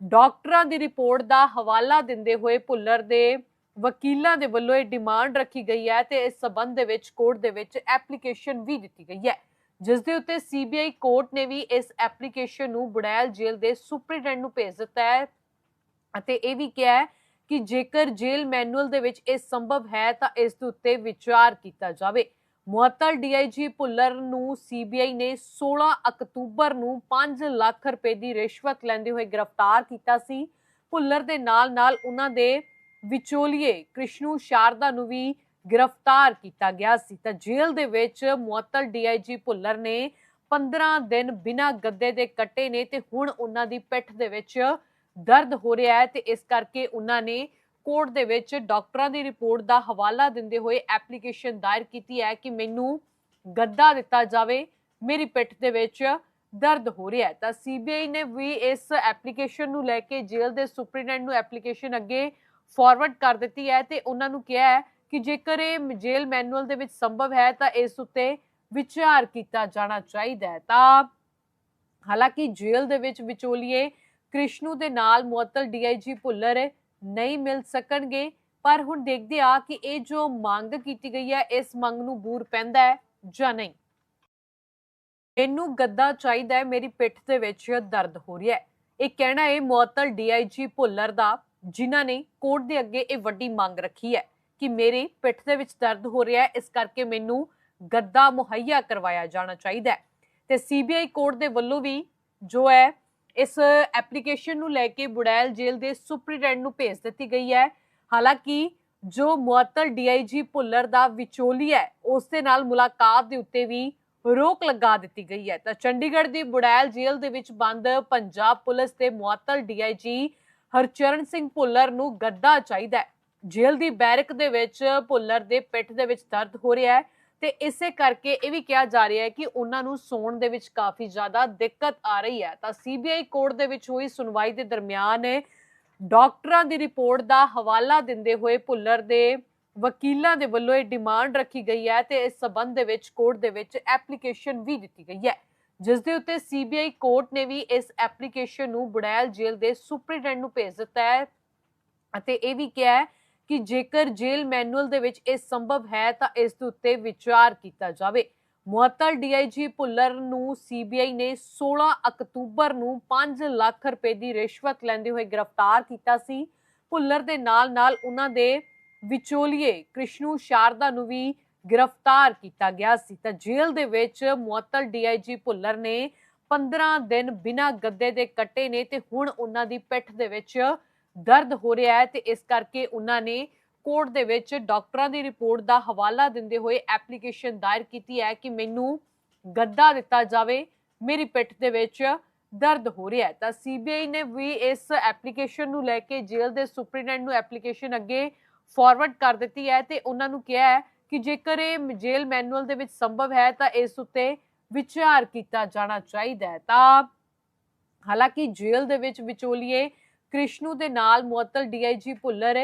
ਡਾਕਟਰਾਂ ਦੀ ਰਿਪੋਰਟ ਦਾ ਹਵਾਲਾ ਦਿੰਦੇ ਹੋਏ ਭੁੱਲਰ ਦੇ ਵਕੀਲਾਂ ਦੇ ਵੱਲੋਂ ਇਹ ਡਿਮਾਂਡ ਰੱਖੀ ਗਈ ਹੈ ਤੇ ਇਸ ਸਬੰਧ ਦੇ ਵਿੱਚ ਕੋਰਟ ਦੇ ਵਿੱਚ ਐਪਲੀਕੇਸ਼ਨ ਵੀ ਦਿੱਤੀ ਗਈ ਹੈ। ਜਿਸ ਦੇ ਉੱਤੇ ਸੀਬੀਆਈ ਕੋਰਟ ਨੇ ਵੀ ਇਸ ਐਪਲੀਕੇਸ਼ਨ ਨੂੰ ਬੁੜੈਲ ਜੇਲ੍ਹ ਦੇ ਸੁਪਰੀਡੈਂਟ ਨੂੰ ਭੇਜ ਦਿੱਤਾ ਹੈ ਅਤੇ ਇਹ ਵੀ ਕਿਹਾ ਹੈ ਕਿ ਜੇਕਰ ਜੇਲ੍ਹ ਮੈਨੂਅਲ ਦੇ ਵਿੱਚ ਇਹ ਸੰਭਵ ਹੈ ਤਾਂ ਇਸ ਦੇ ਉੱਤੇ ਵਿਚਾਰ ਕੀਤਾ ਜਾਵੇ। ਮੁਅੱਤਲ ਡੀਆਈਜੀ ਭੁੱਲਰ ਨੂੰ ਸੀਬੀਆਈ ਨੇ 16 ਅਕਤੂਬਰ ਨੂੰ 5 ਲੱਖ ਰੁਪਏ ਦੀ ਰਿਸ਼ਵਤ ਲੈਂਦੇ ਹੋਏ ਗ੍ਰਿਫਤਾਰ ਕੀਤਾ ਸੀ। ਭੁੱਲਰ ਦੇ ਨਾਲ-ਨਾਲ ਉਹਨਾਂ ਦੇ ਵਿਚੋਲੀਏ ਕ੍ਰਿਸ਼ਨੂ ਸ਼ਾਰਦਾ ਨੂੰ ਵੀ ਗ੍ਰਿਫਤਾਰ ਕੀਤਾ ਗਿਆ ਸੀ। ਤਾਂ ਜੇਲ੍ਹ ਦੇ ਵਿੱਚ ਮੁਅੱਤਲ ਡੀਆਈਜੀ ਭੁੱਲਰ ਨੇ 15 ਦਿਨ ਬਿਨਾਂ ਗੱਦੇ ਦੇ ਕੱਟੇ ਨੇ ਤੇ ਹੁਣ ਉਹਨਾਂ ਦੀ ਪਿੱਠ ਦੇ ਵਿੱਚ ਦਰਦ ਹੋ ਰਿਹਾ ਹੈ ਤੇ ਇਸ ਕਰਕੇ ਉਹਨਾਂ ਨੇ ਕੋਰਟ ਦੇ ਵਿੱਚ ਡਾਕਟਰਾਂ ਦੀ ਰਿਪੋਰਟ ਦਾ ਹਵਾਲਾ ਦਿੰਦੇ ਹੋਏ ਐਪਲੀਕੇਸ਼ਨ ਦਾਇਰ ਕੀਤੀ ਹੈ ਕਿ ਮੈਨੂੰ ਗੱਦਾ ਦਿੱਤਾ ਜਾਵੇ, ਮੇਰੀ ਪਿੱਠ ਦੇ ਵਿੱਚ ਦਰਦ ਹੋ ਰਿਹਾ ਹੈ। ਤਾਂ ਸੀਬੀਆਈ ਨੇ ਵੀ ਇਸ ਐਪਲੀਕੇਸ਼ਨ ਨੂੰ ਲੈ ਕੇ ਜੇਲ੍ਹ ਦੇ ਸੁਪਰੀਡੈਂਟ ਨੂੰ ਐਪਲੀਕੇਸ਼ਨ ਅੱਗੇ ਫਾਰਵਰਡ ਕਰ ਦਿੱਤੀ ਹੈ ਤੇ ਉਹਨਾਂ ਨੂੰ ਕਿਹਾ ਹੈ ਕਿ ਜੇਕਰ ਇਹ ਜੇਲ੍ਹ ਮੈਨੂਅਲ ਦੇ ਵਿੱਚ ਸੰਭਵ ਹੈ ਤਾਂ ਇਸ ਉੱਤੇ ਵਿਚਾਰ ਕੀਤਾ ਜਾਣਾ ਚਾਹੀਦਾ ਹੈ। ਤਾਂ ਹਾਲਾਂਕਿ ਜੇਲ੍ਹ ਦੇ ਵਿੱਚ ਵਿਚੋਲੀਏ ਕ੍ਰਿਸ਼ਨੂ ਦੇ ਨਾਲ ਮੁਅੱਤਲ ਡੀਆਈਜੀ ਭੁੱਲਰ ਨਹੀਂ ਮਿਲ ਸਕਣਗੇ, ਪਰ ਹੁਣ ਦੇਖਦੇ ਆ ਕਿ ਇਹ ਜੋ ਮੰਗ ਕੀਤੀ ਗਈ ਹੈ, ਇਸ ਮੰਗ ਨੂੰ ਬੂਰ ਪੈਂਦਾ ਹੈ ਜਾਂ ਨਹੀਂ। ਇਹਨੂੰ ਗੱਦਾ ਚਾਹੀਦਾ ਹੈ, ਮੇਰੀ ਪਿੱਠ ਦੇ ਵਿੱਚ ਦਰਦ ਹੋ ਰਿਹਾ ਹੈ। ਇਹ ਕਹਿਣਾ ਹੈ, ਮੁਅੱਤਲ ਡੀਆਈਜੀ ਭੁੱਲਰ ਦਾ, ਜਿਨ੍ਹਾਂ ਨੇ ਕੋਰਟ ਦੇ ਅੱਗੇ ਇਹ ਵੱਡੀ ਮੰਗ ਰੱਖੀ ਹੈ ਕਿ ਮੇਰੀ ਪਿੱਠ ਦੇ ਵਿੱਚ ਦਰਦ ਹੋ ਰਿਹਾ ਹੈ, ਇਸ ਕਰਕੇ ਮੈਨੂੰ ਗੱਦਾ ਮੁਹੱਈਆ ਕਰਵਾਇਆ ਜਾਣਾ ਚਾਹੀਦਾ ਹੈ। ਤੇ ਸੀਬੀਆਈ ਕੋਰਟ ਦੇ ਵੱਲੋਂ ਵੀ ਜੋ ਹੈ ਇਸ ਐਪਲੀਕੇਸ਼ਨ ਨੂੰ ਲੈ ਕੇ ਬੁੜੈਲ ਜੇਲ੍ਹ ਦੇ ਸੁਪਰੀਡੈਂਟ ਨੂੰ ਭੇਜ ਦਿੱਤੀ ਗਈ ਹੈ। ਹਾਲਾਂਕਿ ਜੋ ਮੁਅੱਤਲ ਡੀਆਈਜੀ ਭੁੱਲਰ ਦਾ ਵਿਚੋਲੀ ਹੈ, ਉਸ ਦੇ ਨਾਲ ਮੁਲਾਕਾਤ ਦੇ ਉੱਤੇ ਵੀ ਰੋਕ ਲਗਾ ਦਿੱਤੀ ਗਈ ਹੈ। ਤਾਂ ਚੰਡੀਗੜ੍ਹ ਦੀ ਬੁੜੈਲ ਜੇਲ੍ਹ ਦੇ ਵਿੱਚ ਬੰਦ ਪੰਜਾਬ ਪੁਲਿਸ ਦੇ ਮੁਅੱਤਲ ਡੀਆਈਜੀ ਹਰਚਰਨ ਸਿੰਘ ਭੁੱਲਰ ਨੂੰ ਗੱਦਾ ਚਾਹੀਦਾ ਹੈ। ਜੇਲ੍ਹ ਦੀ ਬੈਰਕ ਦੇ ਵਿੱਚ ਭੁੱਲਰ ਦੇ ਪਿੱਠ ਦੇ ਵਿੱਚ ਦਰਦ ਹੋ ਰਿਹਾ ਹੈ। ਤੇ ਇਸੇ ਕਰਕੇ ਇਹ ਵੀ ਕਿਹਾ ਜਾ ਰਿਹਾ ਹੈ ਕਿ ਉਹਨਾਂ ਨੂੰ ਸੌਣ ਦੇ ਵਿੱਚ ਕਾਫੀ ਜ਼ਿਆਦਾ ਦਿੱਕਤ ਆ ਰਹੀ ਹੈ। ਤਾਂ ਸੀਬੀਆਈ ਕੋਰਟ ਦੇ ਵਿੱਚ ਹੋਈ ਸੁਣਵਾਈ ਦੇ ਦਰਮਿਆਨ ਡਾਕਟਰਾਂ ਦੀ ਰਿਪੋਰਟ ਦਾ ਹਵਾਲਾ ਦਿੰਦੇ ਹੋਏ ਭੁੱਲਰ ਦੇ ਵਕੀਲਾਂ ਦੇ ਵੱਲੋਂ ਇਹ ਡਿਮਾਂਡ ਰੱਖੀ ਗਈ ਹੈ ਤੇ ਇਸ ਸਬੰਧ ਦੇ ਵਿੱਚ ਕੋਰਟ ਦੇ ਵਿੱਚ ਐਪਲੀਕੇਸ਼ਨ ਵੀ ਦਿੱਤੀ ਗਈ ਹੈ। ਜਿਸ ਦੇ ਉੱਤੇ ਸੀਬੀਆਈ ਕੋਰਟ ਨੇ ਵੀ ਇਸ ਐਪਲੀਕੇਸ਼ਨ ਨੂੰ ਬੁੜੈਲ ਜੇਲ੍ਹ ਦੇ ਸੁਪਰੀਡੈਂਟ ਨੂੰ ਭੇਜ ਦਿੱਤਾ ਹੈ ਅਤੇ ਇਹ ਵੀ ਕਿਹਾ ਹੈ ਕਿ ਜੇਕਰ ਜੇਲ੍ਹ ਮੈਨੂਅਲ ਦੇ ਵਿੱਚ ਇਹ ਸੰਭਵ ਹੈ ਤਾਂ ਇਸ ਦੇ ਉੱਤੇ ਵਿਚਾਰ ਕੀਤਾ ਜਾਵੇ। ਮੁਅੱਤਲ ਡੀਆਈਜੀ ਭੁੱਲਰ ਨੂੰ ਸੀਬੀਆਈ ਨੇ 16 ਅਕਤੂਬਰ ਨੂੰ 5 ਲੱਖ ਰੁਪਏ ਦੀ ਰਿਸ਼ਵਤ ਲੈਂਦੇ ਹੋਏ ਗ੍ਰਿਫਤਾਰ ਕੀਤਾ ਸੀ। ਭੁੱਲਰ ਦੇ ਨਾਲ-ਨਾਲ ਉਹਨਾਂ ਦੇ ਵਿਚੋਲੀਏ ਕ੍ਰਿਸ਼ਨੂ ਸ਼ਾਰਦਾ ਨੂੰ ਵੀ ਗ੍ਰਿਫਤਾਰ ਕੀਤਾ ਗਿਆ ਸੀ। ਤਾਂ ਜੇਲ੍ਹ ਦੇ ਵਿੱਚ ਮੁਅੱਤਲ ਡੀਆਈਜੀ ਭੁੱਲਰ ਨੇ 15 ਦਿਨ ਬਿਨਾਂ ਗੱਦੇ ਦੇ ਕੱਟੇ ਨੇ ਤੇ ਹੁਣ ਉਹਨਾਂ ਦੀ ਪਿੱਠ ਦੇ ਵਿੱਚ ਦਰਦ ਹੋ ਰਿਹਾ ਹੈ ਤੇ ਇਸ ਕਰਕੇ ਉਹਨਾਂ ਨੇ ਕੋਰਟ ਦੇ ਵਿੱਚ ਡਾਕਟਰਾਂ ਦੀ ਰਿਪੋਰਟ ਦਾ ਹਵਾਲਾ ਦਿੰਦੇ ਹੋਏ ਐਪਲੀਕੇਸ਼ਨ ਦਾਇਰ ਕੀਤੀ ਹੈ ਕਿ ਮੈਨੂੰ ਗੱਦਾ ਦਿੱਤਾ ਜਾਵੇ, ਮੇਰੀ ਪਿੱਠ ਦੇ ਵਿੱਚ ਦਰਦ ਹੋ ਰਿਹਾ ਹੈ। ਤਾਂ ਸੀਬੀਆਈ ਨੇ ਵੀ ਇਸ ਐਪਲੀਕੇਸ਼ਨ ਨੂੰ ਲੈ ਕੇ ਜੇਲ੍ਹ ਦੇ ਸੁਪਰੀਡੈਂਟ ਨੂੰ ਐਪਲੀਕੇਸ਼ਨ ਅੱਗੇ ਫਾਰਵਰਡ ਕਰ ਦਿੱਤੀ ਹੈ ਤੇ ਉਹਨਾਂ ਨੂੰ ਕਿਹਾ ਹੈ ਕਿ ਜੇਕਰ ਇਹ ਜੇਲ੍ਹ ਮੈਨੂਅਲ ਦੇ ਵਿੱਚ ਸੰਭਵ ਹੈ ਤਾਂ ਇਸ ਉੱਤੇ ਵਿਚਾਰ ਕੀਤਾ ਜਾਣਾ ਚਾਹੀਦਾ ਹੈ। ਤਾਂ ਹਾਲਾਂਕਿ ਜੇਲ੍ਹ ਦੇ ਵਿੱਚ ਵਿਚੋਲੀਏ ਕ੍ਰਿਸ਼ਨੂ ਦੇ ਨਾਲ ਮੁਅੱਤਲ ਡੀਆਈਜੀ ਭੁੱਲਰ